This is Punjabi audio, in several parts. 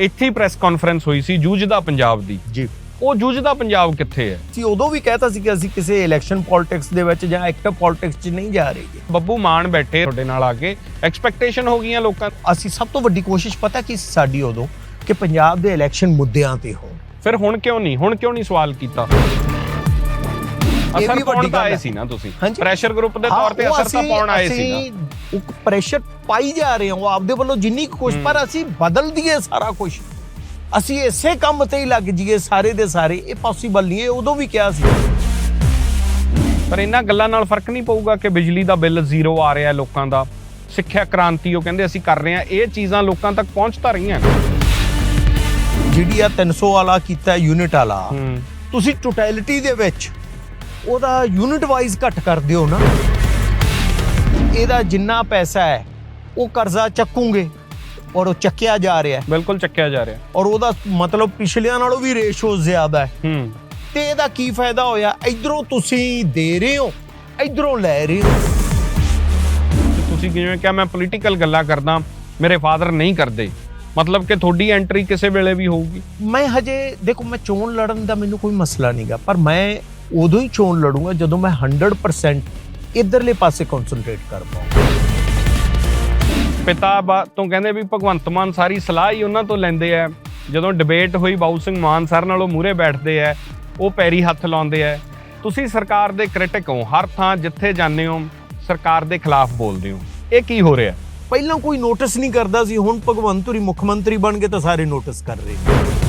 ਇੱਥੇ ਹੀ ਪ੍ਰੈਸ ਕਾਨਫਰੰਸ ਹੋਈ ਸੀ ਜੂਝਦਾ ਪੰਜਾਬ ਦੀ। ਜੀ। ਉਹ ਜੂਝਦਾ ਪੰਜਾਬ ਕਿੱਥੇ ਹੈ? ਸੀ ਉਦੋਂ ਵੀ ਕਹਿਤਾ ਸੀ ਕਿ ਅਸੀਂ ਕਿਸੇ ਇਲੈਕਸ਼ਨ ਪੋਲਿਟਿਕਸ ਦੇ ਵਿੱਚ ਜਾਂ ਐਕਟਿਵ ਪੋਲਿਟਿਕਸ 'ਚ ਨਹੀਂ ਜਾ ਰਹੇ ਬੱਬੂ ਮਾਨ ਬੈਠੇ ਤੁਹਾਡੇ ਨਾਲ ਆ ਕੇ ਐਕਸਪੈਕਟੇਸ਼ਨ ਹੋ ਗਈਆਂ ਲੋਕਾਂ ਅਸੀਂ ਸਭ ਤੋਂ ਵੱਡੀ ਕੋਸ਼ਿਸ਼ ਪਤਾ ਕੀ ਸਾਡੀ ਉਦੋਂ ਕਿ ਪੰਜਾਬ ਦੇ ਇਲੈਕਸ਼ਨ ਮੁੱਦਿਆਂ ਤੇ ਹੋਣ। ਫਿਰ ਹੁਣ ਕਿਉਂ ਨਹੀਂ? ਹੁਣ ਕਿਉਂ ਨਹੀਂ ਸਵਾਲ ਕੀਤਾ? ਵੀ ਅਸਰ ਵੱਡੀ ਪਾਉਣ ਤਾਂ ਗੱਲ ਆਏ ਹੈ। ਸੀ ਨਾ ਤੁਸੀਂ। ਹਾਂਜੀ। ਪ੍ਰੈਸ਼ਰ ਗਰੁੱਪ ਦੇ ਤੌਰ ਤੇ ਉਹ ਅਸਰ ਤਾਂ ਅਸੀਂ- ਪਾਉਣ ਆਏ ਸੀ ਨਾ। ਅਸੀਂ ਉਹ ਪ੍ਰੈਸ਼ਰ ਪਾਈ ਜਾ ਰਹੇ ਹਾਂ ਉਹ ਆਪਦੇ ਵੱਲੋਂ ਜਿੰਨੀ ਕੁ ਕੋਸ਼ਿਸ਼ ਪਰ ਅਸੀਂ ਬਦਲ ਦਈਏ ਸਾਰਾ ਕੁਝ ਅਸੀਂ ਇਸੇ ਕੰਮ ਤੇ ਹੀ ਲੱਗ ਜਾਈਏ ਸਾਰੇ ਦੇ ਸਾਰੇ ਇਹ ਪੋਸੀਬਲ ਨਹੀਂ ਹੈ ਉਦੋਂ ਵੀ ਕਿਹਾ ਸੀ। ਪਰ ਇਹਨਾਂ ਗੱਲਾਂ ਨਾਲ ਫ਼ਰਕ ਨਹੀਂ ਪਊਗਾ ਕਿ ਬਿਜਲੀ ਦਾ ਬਿੱਲ ਜ਼ੀਰੋ ਆ ਰਿਹਾ ਹੈ ਲੋਕਾਂ ਦਾ। ਸਿੱਖਿਆ ਕ੍ਰਾਂਤੀ ਉਹ ਕਹਿੰਦੇ ਅਸੀਂ ਕਰ ਰਹੇ ਹਾਂ। ਇਹ ਚੀਜ਼ਾਂ ਲੋਕਾਂ ਤੱਕ ਪਹੁੰਚ ਤਾਂ ਰਹੀਆਂ ਨੇ। ਜਿਹੜੀ ਆ 300 ਵਾਲਾ ਕੀਤਾ ਯੂਨਿਟ ਵਾਲਾ ਤੁਸੀਂ ਟੋਟੈਲਿਟੀ ਦੇ ਵਿੱਚ ਉਹਦਾ ਯੂਨਿਟ ਵਾਈਜ਼ ਘੱਟ ਕਰ ਦਿਓ ਨਾ। ਇਹਦਾ ਜਿੰਨਾ ਪੈਸਾ ਹੈ ਉਹ ਕਰਜ਼ਾ ਚੱਕੂਗੇ ਔਰ ਉਹ ਚੱਕਿਆ ਜਾ ਰਿਹਾ ਹੈ। ਬਿਲਕੁਲ ਚੱਕਿਆ ਜਾ ਰਿਹਾ। ਔਰ ਉਹਦਾ ਮਤਲਬ ਪਿਛਲਿਆਂ ਨਾਲੋਂ ਵੀ ਰੇਸ਼ੋ ਜ਼ਿਆਦਾ ਹੈ। ਹੂੰ। ਤੇ ਇਹਦਾ ਕੀ ਫਾਇਦਾ ਹੋਇਆ? ਇਧਰੋਂ ਤੁਸੀਂ ਦੇ ਰਹੇ ਹੋ ਇਧਰੋਂ ਲੈ ਰਹੇ ਹੋ। ਤੁਸੀਂ ਕਿਵੇਂ ਕਿਹਾ ਮੈਂ ਪੋਲੀਟੀਕਲ ਗੱਲਾਂ ਕਰਦਾ ਮੇਰੇ ਫਾਦਰ ਨਹੀਂ ਕਰਦੇ। ਮਤਲਬ ਕਿ ਤੁਹਾਡੀ ਐਂਟਰੀ ਕਿਸੇ ਵੇਲੇ ਵੀ ਹੋਊਗੀ। ਮੈਂ ਹਜੇ ਦੇਖੋ ਮੈਂ ਚੋਣ ਲੜਨ ਦਾ ਮੈਨੂੰ ਕੋਈ ਮਸਲਾ ਨਹੀਂਗਾ ਪਰ ਮੈਂ ਉਦੋਂ ਹੀ ਚੋਣ ਲੜੂੰਗਾ ਜਦੋਂ ਮੈਂ 100% ਇਧਰਲੇ ਪਾਸੇ ਕਨਸੈਂਟਰੇਟ ਕਰ ਪਾਵਾਂ ਪਿਤਾ ਬਾ- ਤੋਂ ਕਹਿੰਦੇ ਵੀ ਭਗਵੰਤ ਮਾਨ ਸਾਰੀ ਸਲਾਹ ਹੀ ਉਹਨਾਂ ਤੋਂ ਲੈਂਦੇ ਆ। ਜਦੋਂ ਡਿਬੇਟ ਹੋਈ ਬਾਊ ਸਿੰਘ ਮਾਨ ਸਰ ਨਾਲ ਉਹ ਮੂਰੇ ਬੈਠਦੇ ਆ ਉਹ ਪੈਰੀ ਹੱਥ ਲਾਉਂਦੇ ਆ। ਤੁਸੀਂ ਸਰਕਾਰ ਦੇ ਕ੍ਰਿਟਿਕ ਹੋ ਹਰ ਥਾਂ ਜਿੱਥੇ ਜਾਂਦੇ ਹੋ ਸਰਕਾਰ ਦੇ ਖਿਲਾਫ ਬੋਲਦੇ ਹੋ। ਇਹ ਕੀ ਹੋ ਰਿਹਾ? ਪਹਿਲਾਂ ਕੋਈ ਨੋਟਿਸ ਨਹੀਂ ਕਰਦਾ ਸੀ ਹੁਣ ਭਗਵੰਤ ਹੁਰੀ ਮੁੱਖ ਮੰਤਰੀ ਬਣ ਗਏ ਤਾਂ ਸਾਰੇ ਨੋਟਿਸ ਕਰ ਰਹੇ ਨੇ।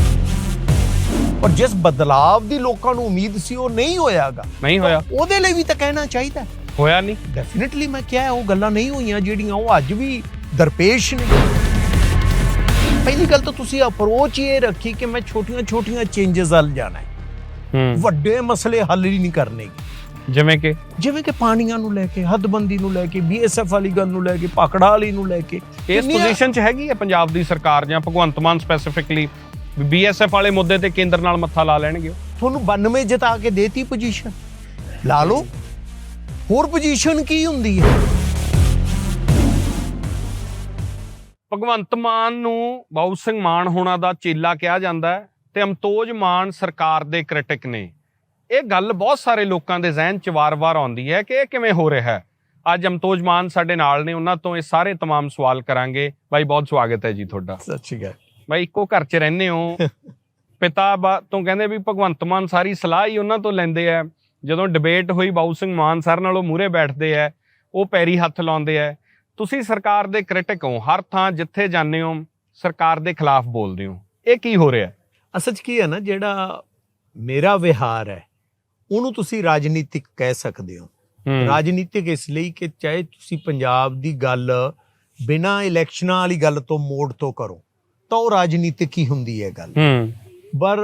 ਔਰ ਜਿਸ ਬਦਲਾਵ ਦੀ ਲੋਕਾਂ ਨੂੰ ਉਮੀਦ ਸੀ ਉਹ ਨਹੀਂ ਹੋਇਆਗਾ। ਨਹੀਂ ਹੋਇਆ। ਉਹਦੇ ਲਈ ਵੀ ਤਾਂ ਕਹਿਣਾ ਚਾਹੀਦਾ। ਹੋਇਆ ਨਹੀਂ। ਡੈਫੀਨਿਟਲੀ ਮੈਂ ਕਿਹਾ ਉਹ ਗੱਲਾਂ ਨਹੀਂ ਹੋਈਆਂ ਜਿਹੜੀਆਂ ਉਹ ਅੱਜ ਵੀ ਦਰਪੇਸ਼ ਨੇ। ਪਹਿਲੀ ਗੱਲ ਤਾਂ ਤੁਸੀਂ ਅਪਰੋਚ ਇਹ ਰੱਖੀ ਕਿ ਮੈਂ ਛੋਟੀਆਂ-ਛੋਟੀਆਂ ਚੇਂਜਸ ਵੱਲ ਜਾਣਾ ਹੈ। ਵੱਡੇ ਮਸਲੇ ਹੱਲ ਹੀ ਨਹੀਂ ਕਰਨੇ ਜਿਵੇਂ ਕਿ? ਜਿਵੇਂ ਕਿ ਪਾਣੀਆਂ ਨੂੰ ਲੈ ਕੇ ਹੱਦਬੰਦੀ ਨੂੰ ਲੈ ਕੇ ਬੀਐਸਐਫ ਵਾਲੀ ਗੱਲ ਨੂੰ ਲੈ ਕੇ ਪਾਕੜਾ ਵਾਲੀ ਨੂੰ ਲੈ ਕੇ। ਇਸ ਪੋਜੀਸ਼ਨ 'ਚ ਹੈਗੀ ਹੈ ਪੰਜਾਬ ਦੀ ਸਰਕਾਰ ਜਾਂ ਭਗਵੰਤ ਮਾਨ ਸਪੈਸੀਫਿਕਲੀ ਬੀਐਸਐਫ ਵਾਲੇ ਮੁੱਦੇ ਤੇ ਕੇਂਦਰ ਨਾਲ ਮੱਥਾ ਲਾ ਲੈਣਗੇ ਉਹ। ਤੁਹਾਨੂੰ 92 ਜਿਤਾ ਕੇ ਦੇਤੀ ਪੋਜੀਸ਼ਨ ਲਾ ਲਓ ਹੋਰ ਪੋਜੀਸ਼ਨ ਕੀ ਹੁੰਦੀ ਹੈ ਭਗਵੰਤ ਮਾਨ ਨੂੰ ਬਾਊ ਸਿੰਘ ਮਾਨ ਹੋਣਾ ਦਾ ਚੇਲਾ ਕਿਹਾ ਜਾਂਦਾ ਹੈ ਤੇ ਅਮਤੋਜ ਮਾਨ ਸਰਕਾਰ ਦੇ ਕ੍ਰਿਟਿਕ ਨੇ ਇਹ ਗੱਲ ਬਹੁਤ ਸਾਰੇ ਲੋਕਾਂ ਦੇ ਜ਼ਿਹਨ 'ਚ ਵਾਰ-ਵਾਰ ਆਉਂਦੀ ਹੈ ਕਿ ਇਹ ਕਿਵੇਂ ਹੋ ਰਿਹਾ ਹੈ ਅੱਜ ਅਮਤੋਜ ਮਾਨ ਸਾਡੇ ਨਾਲ ਨੇ ਉਹਨਾਂ ਤੋਂ ਇਹ ਸਾਰੇ तमाम ਸਵਾਲ ਕਰਾਂਗੇ ਬਾਈ ਬਹੁਤ ਸਵਾਗਤ ਹੈ ਜੀ ਤੁਹਾਡਾ ਸੱਚੀ ਗੱਲ ਬਾਈ ਇੱਕੋ ਘਰ 'ਚ ਰਹਿੰਦੇ ਹੋ। ਪਿਤਾ ਤੋਂ ਕਹਿੰਦੇ ਵੀ ਭਗਵੰਤ ਮਾਨ ਸਾਰੀ ਸਲਾਹ ਹੀ ਉਹਨਾਂ ਤੋਂ ਲੈਂਦੇ ਆ। ਜਦੋਂ ਡਿਬੇਟ ਹੋਈ ਬਾਊ ਸਿੰਘ ਮਾਨ ਸਰ ਨਾਲ ਉਹ ਮੂਰੇ ਬੈਠਦੇ ਆ ਉਹ ਪੈਰੀ ਹੱਥ ਲਾਉਂਦੇ ਆ। ਤੁਸੀਂ ਸਰਕਾਰ ਦੇ ਕ੍ਰਿਟਿਕ ਹੋ ਹਰ ਥਾਂ ਜਿੱਥੇ ਜਾਂਦੇ ਹੋ ਸਰਕਾਰ ਦੇ ਖਿਲਾਫ ਬੋਲਦੇ ਹੋ। ਇਹ ਕੀ ਹੋ ਰਿਹਾ? ਅਸਲ 'ਚ ਕੀ ਹੈ ਨਾ ਜਿਹੜਾ ਮੇਰਾ ਵਿਹਾਰ ਹੈ ਉਹਨੂੰ ਤੁਸੀਂ ਰਾਜਨੀਤਿਕ ਕਹਿ ਸਕਦੇ ਹੂੰ। ਰਾਜਨੀਤਿਕ ਇਸ ਲਈ ਕਿ ਚਾਹੇ ਤੁਸੀਂ ਪੰਜਾਬ ਦੀ ਗੱਲ ਬਿਨਾਂ ਇਲੈਕਸ਼ਨਾਂ ਵਾਲੀ ਗੱਲ ਤੋਂ ਮੋੜ ਤੋਂ ਕਰੋ ਤਾਂ ਉਹ ਰਾਜਨੀਤਿਕ ਹੀ ਹੁੰਦੀ ਹੈ ਗੱਲ। ਪਰ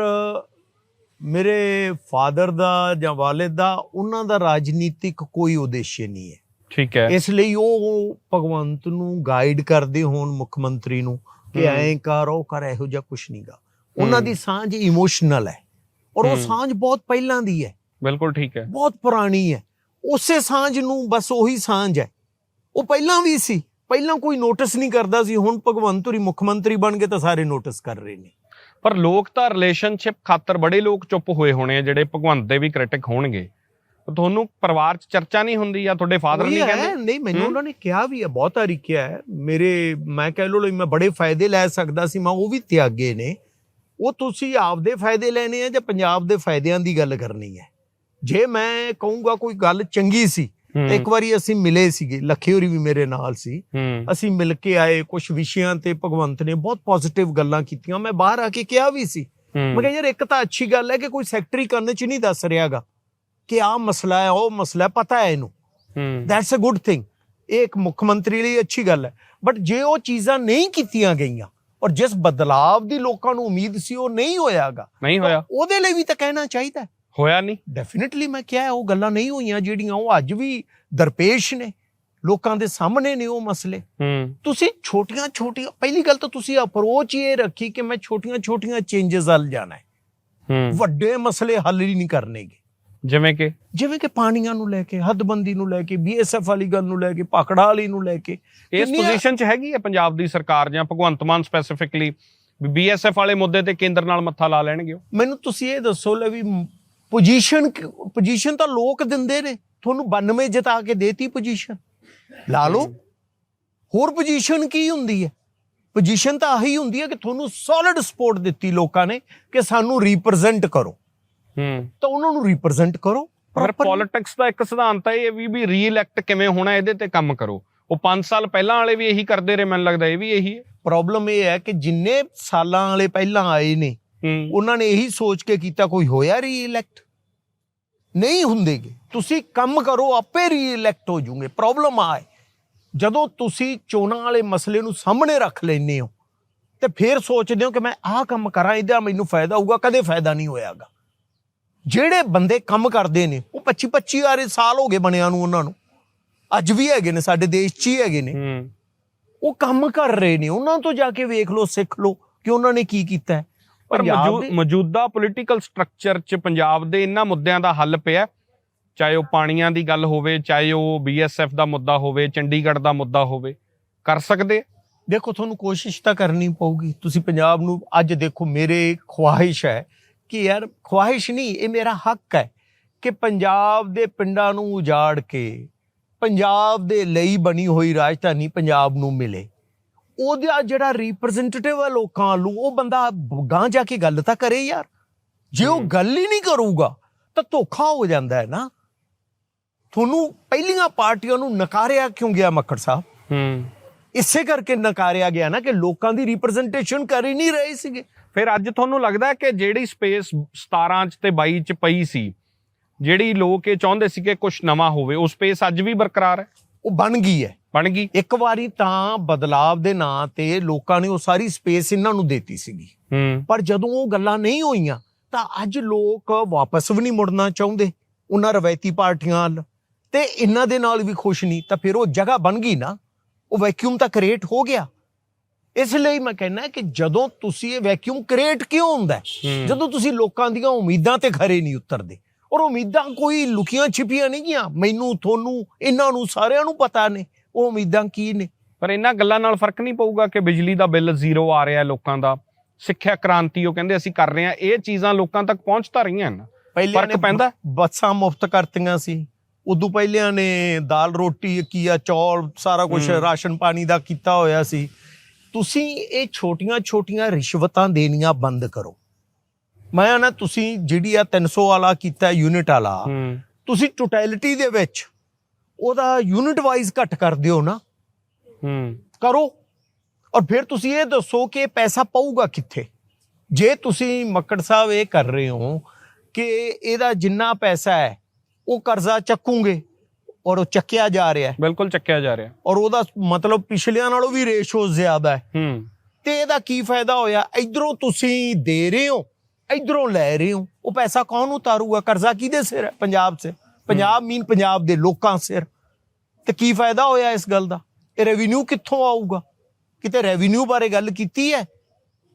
ਮੇਰੇ ਫਾਦਰ ਦਾ ਜਾਂ ਵਾਲਿਦ ਦਾ ਉਹਨਾਂ ਦਾ ਰਾਜਨੀਤਿਕ ਕੋਈ ਉਦੇਸ਼ ਨਹੀਂ ਹੈ। ਠੀਕ ਹੈ। ਇਸ ਲਈ ਉਹ ਭਗਵੰਤ ਨੂੰ ਗਾਈਡ ਕਰਦੇ ਹੋਣ ਮੁੱਖ ਮੰਤਰੀ ਨੂੰ ਕਿ। ਐਂ ਕਰ ਉਹ ਕਰ ਇਹੋ ਜਿਹਾ ਕੁਝ ਨਹੀਂਗਾ ਉਹਨਾਂ। ਦੀ ਸਾਂਝ ਇਮੋਸ਼ਨਲ ਹੈ ਔਰ ਉਹ। ਸਾਂਝ ਬਹੁਤ ਪਹਿਲਾਂ ਦੀ ਹੈ। ਬਿਲਕੁਲ ਠੀਕ ਹੈ। ਬਹੁਤ ਪੁਰਾਣੀ ਹੈ। ਉਸੇ ਸਾਂਝ ਨੂੰ ਬਸ ਉਹੀ ਸਾਂਝ ਹੈ। ਉਹ ਪਹਿਲਾਂ ਵੀ ਸੀ। ਪਹਿਲਾਂ ਕੋਈ ਨੋਟਿਸ ਨਹੀਂ ਕਰਦਾ ਸੀ ਹੁਣ ਭਗਵੰਤ ਹੁਰੀ ਮੁੱਖ ਮੰਤਰੀ ਬਣ ਗਏ ਤਾਂ ਸਾਰੇ ਨੋਟਿਸ ਕਰ ਰਹੇ ਨੇ। ਪਰ ਲੋਕ ਤਾਂ ਰਿਲੇਸ਼ਨਸ਼ਿਪ ਖਾਤਰ ਬੜੇ ਲੋਕ ਚੁੱਪ ਹੋਏ ਹੋਣੇ ਆ ਜਿਹੜੇ ਭਗਵੰਤ ਦੇ ਵੀ ਕ੍ਰਿਟਿਕ ਹੋਣਗੇ। ਤੁਹਾਨੂੰ ਪਰਿਵਾਰ 'ਚ ਚਰਚਾ ਨਹੀਂ ਹੁੰਦੀ ਜਾਂ ਤੁਹਾਡੇ ਫਾਦਰ ਨਹੀਂ ਕਹਿੰਦੇ? ਨਹੀਂ ਮੈਨੂੰ? ਉਹਨਾਂ ਨੇ ਕਿਹਾ ਵੀ ਹੈ ਬਹੁਤ ਕਿਹਾ ਹੈ। ਮੇਰੇ ਮੈਂ ਕਹਿ ਲੋ ਮੈਂ ਬੜੇ ਫਾਇਦੇ ਲੈ ਸਕਦਾ ਸੀ ਮੈਂ ਉਹ ਵੀ ਤਿਆਗੇ ਨੇ। ਉਹ ਤੁਸੀਂ ਆਪਦੇ ਫਾਇਦੇ ਲੈਣੇ ਆ ਜਾਂ ਪੰਜਾਬ ਦੇ ਫਾਇਦਿਆਂ ਦੀ ਗੱਲ ਕਰਨੀ ਹੈ? ਜੇ ਮੈਂ ਕਹੂੰਗਾ ਕੋਈ ਗੱਲ ਚੰਗੀ ਸੀ ਤਾਂ ਇੱਕ ਵਾਰੀ ਅਸੀਂ ਮਿਲੇ ਸੀਗੇ ਲੱਖੇ ਹੋਰੀ ਵੀ ਮੇਰੇ ਨਾਲ ਸੀ। ਅਸੀਂ ਮਿਲ ਕੇ ਆਏ ਕੁਝ ਵਿਸ਼ਿਆਂ ਤੇ ਭਗਵੰਤ ਨੇ ਬਹੁਤ ਪੋਜ਼ਿਟਿਵ ਗੱਲਾਂ ਕੀਤੀਆਂ। ਮੈਂ ਬਾਹਰ ਆ ਕੇ ਕਿਹਾ ਵੀ ਸੀ। ਮੈਂ ਕਿਹਾ ਯਾਰ ਇੱਕ ਤਾਂ ਅੱਛੀ ਗੱਲ ਹੈ ਕਿ ਕੋਈ ਸੈਕਟਰੀ ਕਰਨ ਚ ਨਹੀਂ ਦੱਸ ਰਿਹਾਗਾ ਕਿ ਆਹ ਮਸਲਾ ਹੈ ਉਹ ਮਸਲਾ ਪਤਾ ਹੈ ਇਹਨੂੰ। ਦੈਟਸ ਅ ਗੁੱਡ ਥਿੰਗ ਇਹ ਇੱਕ ਮੁੱਖ ਮੰਤਰੀ ਲਈ ਅੱਛੀ ਗੱਲ ਹੈ। ਬਟ ਜੇ ਉਹ ਚੀਜ਼ਾਂ ਨਹੀਂ ਕੀਤੀਆਂ ਗਈਆਂ ਔਰ ਜਿਸ ਬਦਲਾਵ ਦੀ ਲੋਕਾਂ ਨੂੰ ਉਮੀਦ ਸੀ ਉਹ ਨਹੀਂ ਹੋਇਆਗਾ ਨਹੀਂ ਹੋਇਆ। ਉਹਦੇ ਲਈ ਵੀ ਤਾਂ ਕਹਿਣਾ ਚਾਹੀਦਾ ਹੋਇਆ ਨਹੀਂ? ਡੈਫੀਨਿਟਲੀ ਮੈਂ ਕਿਹਾ ਉਹ ਗੱਲਾਂ ਨਹੀਂ ਹੋਈਆਂ ਜਿਹੜੀਆਂ ਉਹ ਅੱਜ ਵੀ ਦਰਪੇਸ਼ ਨੇ। ਲੋਕਾਂ ਦੇ ਸਾਹਮਣੇ ਨੇ ਉਹ ਮਸਲੇ। ਹੂੰ। ਤੁਸੀਂ ਛੋਟੀਆਂ ਛੋਟੀਆਂ ਪਹਿਲੀ ਗੱਲ ਤਾਂ ਤੁਸੀਂ ਅਪਰੋਚ ਇਹ ਰੱਖੀ ਕਿ ਮੈਂ ਛੋਟੀਆਂ ਛੋਟੀਆਂ ਚੇਂਜਸ ਵੱਲ ਜਾਣਾ ਹੈ। ਹੂੰ। ਵੱਡੇ ਮਸਲੇ ਹੱਲ ਹੀ ਨਹੀਂ ਕਰਨੇਗੇ। ਜਿਵੇਂ ਕਿ? ਜਿਵੇਂ ਕਿ ਪਾਣੀਆਂ ਨੂੰ ਲੈ ਕੇ ਹੱਦਬੰਦੀ ਨੂੰ ਲੈ ਕੇ ਬੀਐਸਐਫ ਵਾਲੀ ਗੱਲ ਨੂੰ ਲੈ ਕੇ ਪਾਕੜਾ ਵਾਲੀ ਨੂੰ ਲੈ ਕੇ। ਇਸ ਪੋਜੀਸ਼ਨ 'ਚ ਹੈਗੀ ਹੈ ਪੰਜਾਬ ਦੀ ਸਰਕਾਰ ਜਾਂ ਭਗਵੰਤ ਮਾਨ ਸਪੈਸੀਫਿਕਲੀ ਬੀਐਸਐਫ ਵਾਲੇ ਮੁੱਦੇ ਤੇ ਕੇਂਦਰ ਨਾਲ ਮੱਥਾ ਲਾ ਲੈਣਗੇ ਮੈਨੂੰ ਤੁਸੀਂ ਇਹ ਦੱਸੋ ਲੈ ਵੀ ਪੋਜੀਸ਼ਨ ਪੋਜੀਸ਼ਨ ਤਾਂ ਲੋਕ ਦਿੰਦੇ ਨੇ। ਤੁਹਾਨੂੰ 92 ਜਿਤਾ ਕੇ ਦੇਤੀ ਪੋਜੀਸ਼ਨ ਲਾ ਲਓ। ਹੋਰ ਪੋਜੀਸ਼ਨ ਕੀ ਹੁੰਦੀ ਹੈ? ਪੋਜੀਸ਼ਨ ਤਾਂ ਆਹੀ ਹੁੰਦੀ ਹੈ ਕਿ ਤੁਹਾਨੂੰ ਸੋਲਿਡ ਸਪੋਰਟ ਦਿੱਤੀ ਲੋਕਾਂ ਨੇ ਕਿ ਸਾਨੂੰ ਰਿਪਰੈਜ਼ੈਂਟ ਕਰੋ। ਹੂੰ। ਤਾਂ ਉਹਨਾਂ ਨੂੰ ਰਿਪਰੈਜ਼ੈਂਟ ਕਰੋ ਪਰ। ਪੋਲਿਟਿਕਸ ਦਾ ਇੱਕ ਸਿਧਾਂਤ ਹੈ ਇਹ ਵੀ ਵੀ ਰੀਇਲੈਕਟ ਕਿਵੇਂ ਹੋਣਾ ਇਹਦੇ ਤੇ ਕੰਮ ਕਰੋ। ਉਹ 5 ਸਾਲ ਪਹਿਲਾਂ ਵਾਲੇ ਵੀ ਇਹੀ ਕਰਦੇ ਰਹੇ ਮੈਨੂੰ ਲੱਗਦਾ ਇਹ ਵੀ ਇਹੀ ਹੈ। ਪ੍ਰੋਬਲਮ ਇਹ ਹੈ ਕਿ ਜਿੰਨੇ ਸਾਲਾਂ ਵਾਲੇ ਪਹਿਲਾਂ ਆਏ ਨੇ ਉਹਨਾਂ ਨੇ ਇਹੀ ਸੋਚ ਕੇ ਕੀਤਾ ਕੋਈ ਹੋਇਆ ਰੀਇਲੈਕਟ ਨਹੀਂ ਹੁੰਦੇਗੇ। ਤੁਸੀਂ ਕੰਮ ਕਰੋ ਆਪੇ ਰੀਇਲੈਕਟ ਹੋ ਜੂਗੇ। ਪ੍ਰੋਬਲਮ ਆ ਹੈ ਜਦੋਂ ਤੁਸੀਂ ਚੋਣਾਂ ਵਾਲੇ ਮਸਲੇ ਨੂੰ ਸਾਹਮਣੇ ਰੱਖ ਲੈਂਦੇ ਹੋ ਤੇ ਫਿਰ ਸੋਚਦੇ ਹੋ ਕਿ ਮੈਂ ਆਹ ਕੰਮ ਕਰਾਂ ਇਹਦਾ ਮੈਨੂੰ ਫਾਇਦਾ ਹੋਊਗਾ ਕਦੇ ਫਾਇਦਾ ਨਹੀਂ ਹੋਇਆਗਾ। ਜਿਹੜੇ ਬੰਦੇ ਕੰਮ ਕਰਦੇ ਨੇ ਉਹ 25 25 ਆਰੇ ਸਾਲ ਹੋ ਗਏ ਬਣਿਆ ਨੂੰ ਉਹਨਾਂ ਨੂੰ। ਅੱਜ ਵੀ ਹੈਗੇ ਨੇ ਸਾਡੇ ਦੇਸ਼ 'ਚ ਹੀ ਹੈਗੇ ਨੇ। ਉਹ ਕੰਮ ਕਰ ਰਹੇ ਨੇ ਉਹਨਾਂ ਤੋਂ ਜਾ ਕੇ ਵੇਖ ਲਓ ਸਿੱਖ ਲਓ ਕਿ ਉਹਨਾਂ ਨੇ ਕੀ ਕੀਤਾ ਹੈ। ਪਰ ਮੌਜੂਦਾ ਪੋਲੀਟੀਕਲ ਸਟਰਕਚਰ 'ਚ ਪੰਜਾਬ ਦੇ ਇਹਨਾਂ ਮੁੱਦਿਆਂ ਦਾ ਹੱਲ ਪਿਆ ਚਾਹੇ ਉਹ ਪਾਣੀਆਂ ਦੀ ਗੱਲ ਹੋਵੇ ਚਾਹੇ ਉਹ ਬੀਐਸਐਫ ਦਾ ਮੁੱਦਾ ਹੋਵੇ ਚੰਡੀਗੜ੍ਹ ਦਾ ਮੁੱਦਾ ਹੋਵੇ ਕਰ ਸਕਦੇ ਦੇਖੋ ਤੁਹਾਨੂੰ ਕੋਸ਼ਿਸ਼ ਤਾਂ ਕਰਨੀ ਪਊਗੀ। ਤੁਸੀਂ ਪੰਜਾਬ ਨੂੰ ਅੱਜ ਦੇਖੋ ਮੇਰੇ ਖੁਆਇਸ਼ ਹੈ ਕਿ ਯਾਰ ਖੁਆਇਸ਼ ਨਹੀਂ ਇਹ ਮੇਰਾ ਹੱਕ ਹੈ ਕਿ ਪੰਜਾਬ ਦੇ ਪਿੰਡਾਂ ਨੂੰ ਉਜਾੜ ਕੇ ਪੰਜਾਬ ਦੇ ਲਈ ਬਣੀ ਹੋਈ ਰਾਜਧਾਨੀ ਪੰਜਾਬ ਨੂੰ ਮਿਲੇ। ਉਹਦਾ ਜਿਹੜਾ ਰਿਪਰੈਜ਼ੈਂਟੇਟਿਵ ਹੈ ਲੋਕਾਂ ਵੱਲੋਂ ਉਹ ਬੰਦਾ ਗਾਂ ਜਾ ਕੇ ਗੱਲ ਤਾਂ ਕਰੇ ਯਾਰ। ਜੇ ਉਹ। ਗੱਲ ਹੀ ਨਹੀਂ ਕਰੂਗਾ ਤਾਂ ਧੋਖਾ ਹੋ ਜਾਂਦਾ ਹੈ ਨਾ। ਤੁਹਾਨੂੰ ਪਹਿਲੀਆਂ ਪਾਰਟੀਆਂ ਨੂੰ ਨਕਾਰਿਆ ਕਿਉਂ ਗਿਆ ਮੱਕੜ ਸਾਹਿਬ? ਹੂੰ। ਇਸੇ ਕਰਕੇ ਨਕਾਰਿਆ ਗਿਆ ਨਾ ਕਿ ਲੋਕਾਂ ਦੀ ਰਿਪਰੈਜ਼ੈਂਟੇਸ਼ਨ ਕਰ ਹੀ ਨਹੀਂ ਰਹੇ ਸੀਗੇ। ਫਿਰ ਅੱਜ ਤੁਹਾਨੂੰ ਲੱਗਦਾ ਹੈ ਕਿ ਜਿਹੜੀ ਸਪੇਸ 17 ਚ ਤੇ 22 ਚ ਪਈ ਸੀ ਜਿਹੜੀ ਲੋਕ ਇਹ ਚਾਹੁੰਦੇ ਸੀ ਕਿ ਕੁਝ ਨਵਾਂ ਹੋਵੇ ਉਹ ਸਪੇਸ ਅੱਜ ਵੀ ਬਰਕਰਾਰ ਹੈ? ਉਹ ਬਣ ਗਈ ਹੈ। ਬਣ ਗਈ। ਇੱਕ ਵਾਰੀ ਤਾਂ ਬਦਲਾਵ ਦੇ ਨਾਂ ਤੇ ਲੋਕਾਂ ਨੇ ਉਹ ਸਾਰੀ ਸਪੇਸ ਇਹਨਾਂ ਨੂੰ ਦਿੱਤੀ ਸੀਗੀ। ਹੂੰ। ਪਰ ਜਦੋਂ ਉਹ ਗੱਲਾਂ ਨਹੀਂ ਹੋਈਆਂ ਤਾਂ ਅੱਜ ਲੋਕ ਵਾਪਸ ਵੀ ਨਹੀਂ ਮੁੜਨਾ ਚਾਹੁੰਦੇ। ਉਹਨਾਂ ਰਵਾਇਤੀ ਪਾਰਟੀਆਂ ਵੱਲ। ਤੇ ਇਹਨਾਂ ਦੇ ਨਾਲ ਵੀ ਖੁਸ਼ ਨਹੀਂ ਤਾਂ ਫਿਰ ਉਹ ਜਗ੍ਹਾ ਬਣ ਗਈ ਨਾ। ਉਹ ਵੈਕਿਊਮ ਤਾਂ ਕ੍ਰੀਏਟ ਹੋ ਗਿਆ। ਇਸ ਲਈ ਮੈਂ ਕਹਿੰਦਾ ਕਿ ਜਦੋਂ ਤੁਸੀਂ ਇਹ ਵੈਕਿਊਮ ਕ੍ਰੀਏਟ ਕਿਉਂ ਹੁੰਦਾ। ਜਦੋਂ ਤੁਸੀਂ ਲੋਕਾਂ ਦੀਆਂ ਉਮੀਦਾਂ ਤੇ ਖਰੇ ਨਹੀਂ ਉਤਰਦੇ। ਔਰ ਉਮੀਦਾਂ ਕੋਈ ਲੁਕੀਆਂ ਛਿਪੀਆਂ ਨਹੀਂ ਗੀਆਂ ਮੈਨੂੰ ਤੁਹਾਨੂੰ ਇਹਨਾਂ ਨੂੰ ਸਾਰਿਆਂ ਨੂੰ ਪਤਾ ਨੇ। ਉਹ ਉਮੀਦਾਂ ਕੀ ਨੇ? ਪਰ ਇਹਨਾਂ ਗੱਲਾਂ ਨਾਲ ਫ਼ਰਕ ਨਹੀਂ ਪਊਗਾ ਕਿ ਬਿਜਲੀ ਦਾ ਬਿੱਲ ਜ਼ੀਰੋ ਆ ਰਿਹਾ ਲੋਕਾਂ ਦਾ ਸਿੱਖਿਆ ਕ੍ਰਾਂਤੀ ਉਹ ਕਹਿੰਦੇ ਅਸੀਂ ਕਰ ਰਹੇ ਹਾਂ ਇਹ ਚੀਜ਼ਾਂ ਲੋਕਾਂ ਤੱਕ ਪਹੁੰਚ ਤਾਂ ਰਹੀਆਂ ਨੇ ਪਹਿਲਿਆਂ ਫ਼ਰਕ ਪੈਂਦਾ? ਬੱਸਾਂ ਮੁਫਤ ਕਰਤੀਆਂ ਸੀ। ਉਦੋਂ ਪਹਿਲਿਆਂ ਨੇ ਦਾਲ ਰੋਟੀ ਕੀਆ ਚੌਲ ਸਾਰਾ ਕੁਝ। ਰਾਸ਼ਨ ਪਾਣੀ ਦਾ ਕੀਤਾ ਹੋਇਆ ਸੀ। ਤੁਸੀਂ ਇਹ ਛੋਟੀਆਂ-ਛੋਟੀਆਂ ਰਿਸ਼ਵਤਾਂ ਦੇਣੀਆਂ ਬੰਦ ਕਰੋ। ਮੈਂ ਨਾ ਤੁਸੀਂ ਜਿਹੜੀ ਆ 300 ਵਾਲਾ ਕੀਤਾ ਯੂਨਿਟ ਵਾਲਾ ਤੁਸੀਂ ਟੋਟੈਲਿਟੀ ਦੇ ਵਿੱਚ ਉਹਦਾ ਯੂਨਿਟ ਵਾਈਜ਼ ਘੱਟ ਕਰ ਦਿਓ ਨਾ। ਹੂੰ। ਕਰੋ। ਔਰ ਫਿਰ ਤੁਸੀਂ ਇਹ ਦੱਸੋ ਕਿ ਇਹ ਪੈਸਾ ਪਊਗਾ ਕਿੱਥੇ? ਜੇ ਤੁਸੀਂ ਮੱਕੜ ਸਾਹਿਬ ਇਹ ਕਰ ਰਹੇ ਹੋ ਕਿ ਇਹਦਾ ਜਿੰਨਾ ਪੈਸਾ ਹੈ ਉਹ ਕਰਜ਼ਾ ਚੱਕੂਗੇ ਔਰ ਉਹ ਚੱਕਿਆ ਜਾ ਰਿਹਾ ਹੈ। ਬਿਲਕੁਲ ਚੱਕਿਆ ਜਾ ਰਿਹਾ। ਔਰ ਉਹਦਾ ਮਤਲਬ ਪਿਛਲਿਆਂ ਨਾਲੋਂ ਵੀ ਰੇਸ਼ੋ ਜ਼ਿਆਦਾ ਹੈ। ਹੂੰ। ਤੇ ਇਹਦਾ ਕੀ ਫਾਇਦਾ ਹੋਇਆ? ਇਧਰੋਂ ਤੁਸੀਂ ਦੇ ਰਹੇ ਹੋ ਇਧਰੋਂ ਲੈ ਰਹੇ ਹੋ। ਉਹ ਪੈਸਾ ਕੌਣ ਉਤਾਰੂਗਾ? ਕਰਜ਼ਾ ਕਿਹਦੇ ਸਿਰ ਹੈ? ਪੰਜਾਬ ਸਿਰ। ਪੰਜਾਬ ਮੀਨ ਪੰਜਾਬ ਦੇ ਲੋਕਾਂ ਸਿਰ। ਤੇ ਕੀ ਫਾਇਦਾ ਹੋਇਆ ਇਸ ਗੱਲ ਦਾ? ਇਹ ਰੈਵਨਿਊ ਕਿੱਥੋਂ ਆਊਗਾ? ਕਿਤੇ ਰੈਵਨਿਊ ਬਾਰੇ ਗੱਲ ਕੀਤੀ ਹੈ?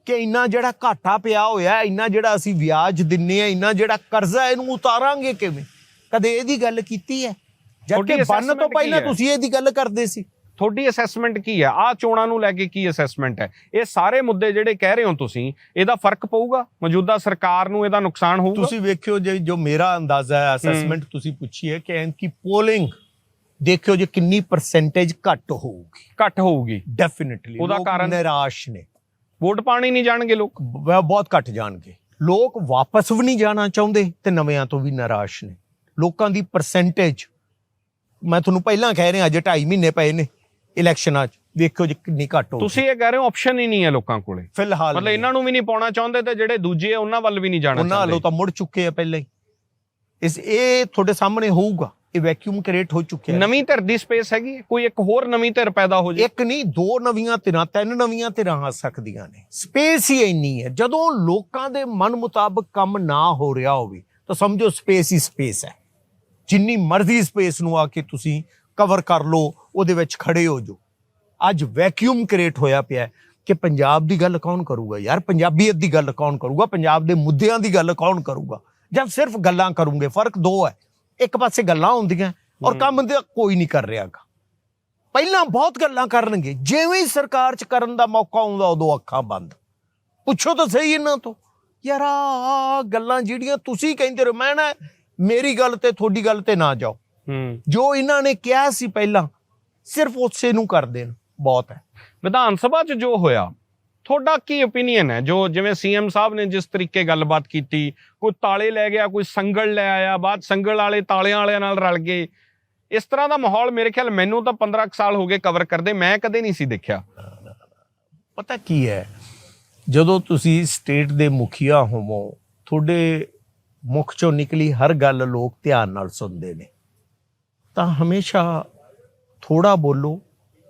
ਕਿ ਇੰਨਾ ਜਿਹੜਾ ਘਾਟਾ ਪਿਆ ਹੋਇਆ ਹੈ, ਇੰਨਾ ਜਿਹੜਾ ਅਸੀਂ ਵਿਆਜ ਦਿੰਨੇ ਆ ਇੰਨਾ ਜਿਹੜਾ ਕਰਜ਼ਾ ਇਹਨੂੰ ਉਤਾਰਾਂਗੇ ਕਿਵੇਂ? ਕਦੇ ਇਹਦੀ ਗੱਲ ਕੀਤੀ ਹੈ? ਜਦ ਤੁਹਾਡੀ ਕਿ ਬੰਨ ਤੋਂ ਪਹਿਲਾਂ? ਤੁਸੀਂ ਇਹਦੀ ਗੱਲ ਕਰਦੇ ਸੀ। ਤੁਹਾਡੀ ਅਸੈਸਮੈਂਟ ਕੀ ਹੈ? ਆ ਚੋਣਾਂ ਨੂੰ ਲੈ ਕੇ ਕੀ ਅਸੈਸਮੈਂਟ ਹੈ? ਇਹ ਸਾਰੇ ਮੁੱਦੇ ਜਿਹੜੇ ਕਹਿ ਰਹੇ ਹੋ ਤੁਸੀਂ ਇਹਦਾ ਫ਼ਰਕ ਪਊਗਾ? ਮੌਜੂਦਾ ਸਰਕਾਰ ਨੂੰ ਇਹਦਾ ਨੁਕਸਾਨ ਹੋਊਗਾ? ਤੁਸੀਂ ਵੇਖਿਓ ਜੇ ਜੋ ਮੇਰਾ ਅੰਦਾਜ਼ਾ ਹੈ ਅਸੈਸਮੈਂਟ ਤੁਸੀਂ ਪੁੱਛੀ ਹੈ ਕਿ ਇਨਕੀ ਪੋਲਿੰਗ ਦੇਖਿਓ ਜੇ ਕਿੰਨੀ ਪਰਸੈਂਟੇਜ ਘੱਟ ਹੋਊਗੀ। ਘੱਟ ਹੋਊਗੀ। ਡੈਫੀਨਿਟਲੀ ਉਹਦਾ ਕਾਰਨ? ਨਿਰਾਸ਼ ਨੇ। ਵੋਟ ਪਾਣੀ ਨਹੀਂ ਜਾਣਗੇ ਲੋਕ? ਬਹੁਤ ਘੱਟ ਜਾਣਗੇ। ਲੋਕ ਵਾਪਸ ਵੀ ਨਹੀਂ ਜਾਣਾ ਚਾਹੁੰਦੇ ਤੇ ਨਵਿਆਂ ਤੋਂ ਵੀ ਨਿਰਾਸ਼ ਨੇ। ਲੋਕਾਂ ਦੀ ਪਰਸੈਂਟੇਜ ਮੈਂ ਤੁਹਾਨੂੰ ਪਹਿਲਾਂ ਕਹਿ ਰਿਹਾ ਅਜੇ 2.5 ਮਹੀਨੇ ਪਏ ਨੇ। ਇਲੈਕਸ਼ਨਾਂ 'ਚ ਵੇਖਿਓ ਜੇ ਕਿੰਨੀ ਘੱਟ ਹੋਊਗੀ। ਤੁਸੀਂ ਇਹ ਕਹਿ ਰਹੇ ਹੋ ਆਪਸ਼ਨ ਹੀ ਨਹੀਂ ਹੈ ਲੋਕਾਂ ਕੋਲੇ। ਫਿਲਹਾਲ ਮਤਲਬ। ਇਹਨਾਂ ਨੂੰ ਵੀ ਨਹੀਂ ਪਾਉਣਾ ਚਾਹੁੰਦੇ ਤੇ ਜਿਹੜੇ ਦੂਜੇ ਆ ਉਹਨਾਂ ਵੱਲ ਵੀ ਨਹੀਂ ਜਾਣਾ ਉਹਨਾਂ ਵੱਲੋਂ ਚਾਹੁੰਦੇ ਤਾਂ ਮੁੜ ਚੁੱਕੇ ਆ ਪਹਿਲਾਂ ਹੀ। ਇਸ ਇਹ ਤੁਹਾਡੇ ਸਾਹਮਣੇ ਹੋਊਗਾ ਇਹ ਵੈਕਿਊਮ ਕ੍ਰੀਏਟ ਹੋ ਚੁੱਕਿਆ ਹੈ। ਨਵੀਂ ਧਿਰ ਦੀ ਸਪੇਸ ਹੈਗੀ ਹੈ? ਕੋਈ ਇੱਕ ਹੋਰ ਨਵੀਂ ਧਿਰ ਪੈਦਾ ਹੋ ਜੇ। ਇੱਕ ਨਹੀਂ ਦੋ ਨਵੀਆਂ ਧਿਰਾਂ ਤਿੰਨ ਨਵੀਆਂ ਧਿਰਾਂ ਆ ਸਕਦੀਆਂ ਨੇ। ਸਪੇਸ ਹੀ ਇੰਨੀ ਹੈ। ਜਦੋਂ ਲੋਕਾਂ ਦੇ ਮਨ ਮੁਤਾਬਕ ਕੰਮ ਨਾ ਹੋ ਰਿਹਾ ਹੋਵੇ ਤਾਂ ਸਮਝੋ ਸਪੇਸ ਹੀ ਸਪੇਸ ਹੈ। ਜਿੰਨੀ ਮਰਜ਼ੀ ਸਪੇਸ ਨੂੰ ਆ ਕੇ ਤੁਸੀਂ ਕਵਰ ਕਰ ਲਓ ਉਹਦੇ ਵਿੱਚ ਖੜੇ ਹੋ ਜਾਓ। ਅੱਜ ਵੈਕਿਊਮ ਕ੍ਰੀਏਟ ਹੋਇਆ ਪਿਆ ਹੈ ਕਿ ਪੰਜਾਬ ਦੀ ਗੱਲ ਕੌਣ ਕਰੂਗਾ ਯਾਰ? ਪੰਜਾਬੀਅਤ ਦੀ ਗੱਲ ਕੌਣ ਕਰੂਗਾ? ਪੰਜਾਬ ਦੇ ਮੁੱਦਿਆਂ ਦੀ ਗੱਲ ਕੌਣ ਕਰੂਗਾ? ਜਦ ਸਿਰਫ ਗੱਲਾਂ ਕਰੂਗੇ? ਫ਼ਰਕ ਦੋ ਹੈ। ਇੱਕ ਪਾਸੇ ਗੱਲਾਂ ਹੁੰਦੀਆਂ ਔਰ ਕੰਮ ਤੇ ਕੋਈ ਨਹੀਂ ਕਰ ਰਿਹਾਗਾ ਪਹਿਲਾਂ ਬਹੁਤ ਗੱਲਾਂ ਕਰਨਗੇ। ਜਿਵੇਂ ਹੀ ਸਰਕਾਰ 'ਚ ਕਰਨ ਦਾ ਮੌਕਾ ਆਉਂਦਾ ਉਦੋਂ ਅੱਖਾਂ ਬੰਦ। ਪੁੱਛੋ ਤਾਂ ਸਹੀ ਇਹਨਾਂ ਤੋਂ। ਯਾਰ ਆ ਗੱਲਾਂ ਜਿਹੜੀਆਂ ਤੁਸੀਂ ਕਹਿੰਦੇ ਰਹੋ। ਮੈਂ ਨਾ ਮੇਰੀ ਗੱਲ ਤੇ ਤੁਹਾਡੀ ਗੱਲ ਤੇ ਨਾ ਜਾਓ। ਹੂੰ। ਜੋ ਇਹਨਾਂ ਨੇ ਕਿਹਾ ਸੀ ਪਹਿਲਾਂ ਸਿਰਫ ਉਸੇ ਨੂੰ ਕਰ ਦੇਣ ਬਹੁਤ ਹੈ। ਵਿਧਾਨ ਸਭਾ 'ਚ ਜੋ ਹੋਇਆ ਤੁਹਾਡਾ ਕੀ ਓਪੀਨੀਅਨ ਹੈ? ਜੋ ਜਿਵੇਂ ਸੀਐਮ ਸਾਹਿਬ ਨੇ ਜਿਸ ਤਰੀਕੇ ਗੱਲਬਾਤ ਕੀਤੀ ਕੋਈ ਤਾਲੇ ਲੈ ਗਿਆ ਕੋਈ ਸੰਗਲ ਲੈ ਆਇਆ ਬਾਅਦ ਸੰਗਲ ਵਾਲੇ ਤਾਲਿਆਂ ਵਾਲਿਆਂ ਨਾਲ ਰਲ ਗਏ। ਇਸ ਤਰ੍ਹਾਂ ਦਾ ਮਾਹੌਲ ਮੇਰੇ ਖਿਆਲ ਮੈਨੂੰ ਤਾਂ 15 ਕੁ ਸਾਲ ਹੋ ਗਏ ਕਵਰ ਕਰਦੇ ਮੈਂ ਕਦੇ ਨਹੀਂ ਸੀ ਦੇਖਿਆ। ਪਤਾ ਕੀ ਹੈ? ਜਦੋਂ ਤੁਸੀਂ ਸਟੇਟ ਦੇ ਮੁਖੀਆ ਹੋਵੋ ਤੁਹਾਡੇ ਮੁਖ ਚੋਂ ਨਿਕਲੀ ਹਰ ਗੱਲ ਲੋਕ ਧਿਆਨ ਨਾਲ ਸੁਣਦੇ ਨੇ। ਤਾਂ ਹਮੇਸ਼ਾ ਥੋੜਾ ਬੋਲੋ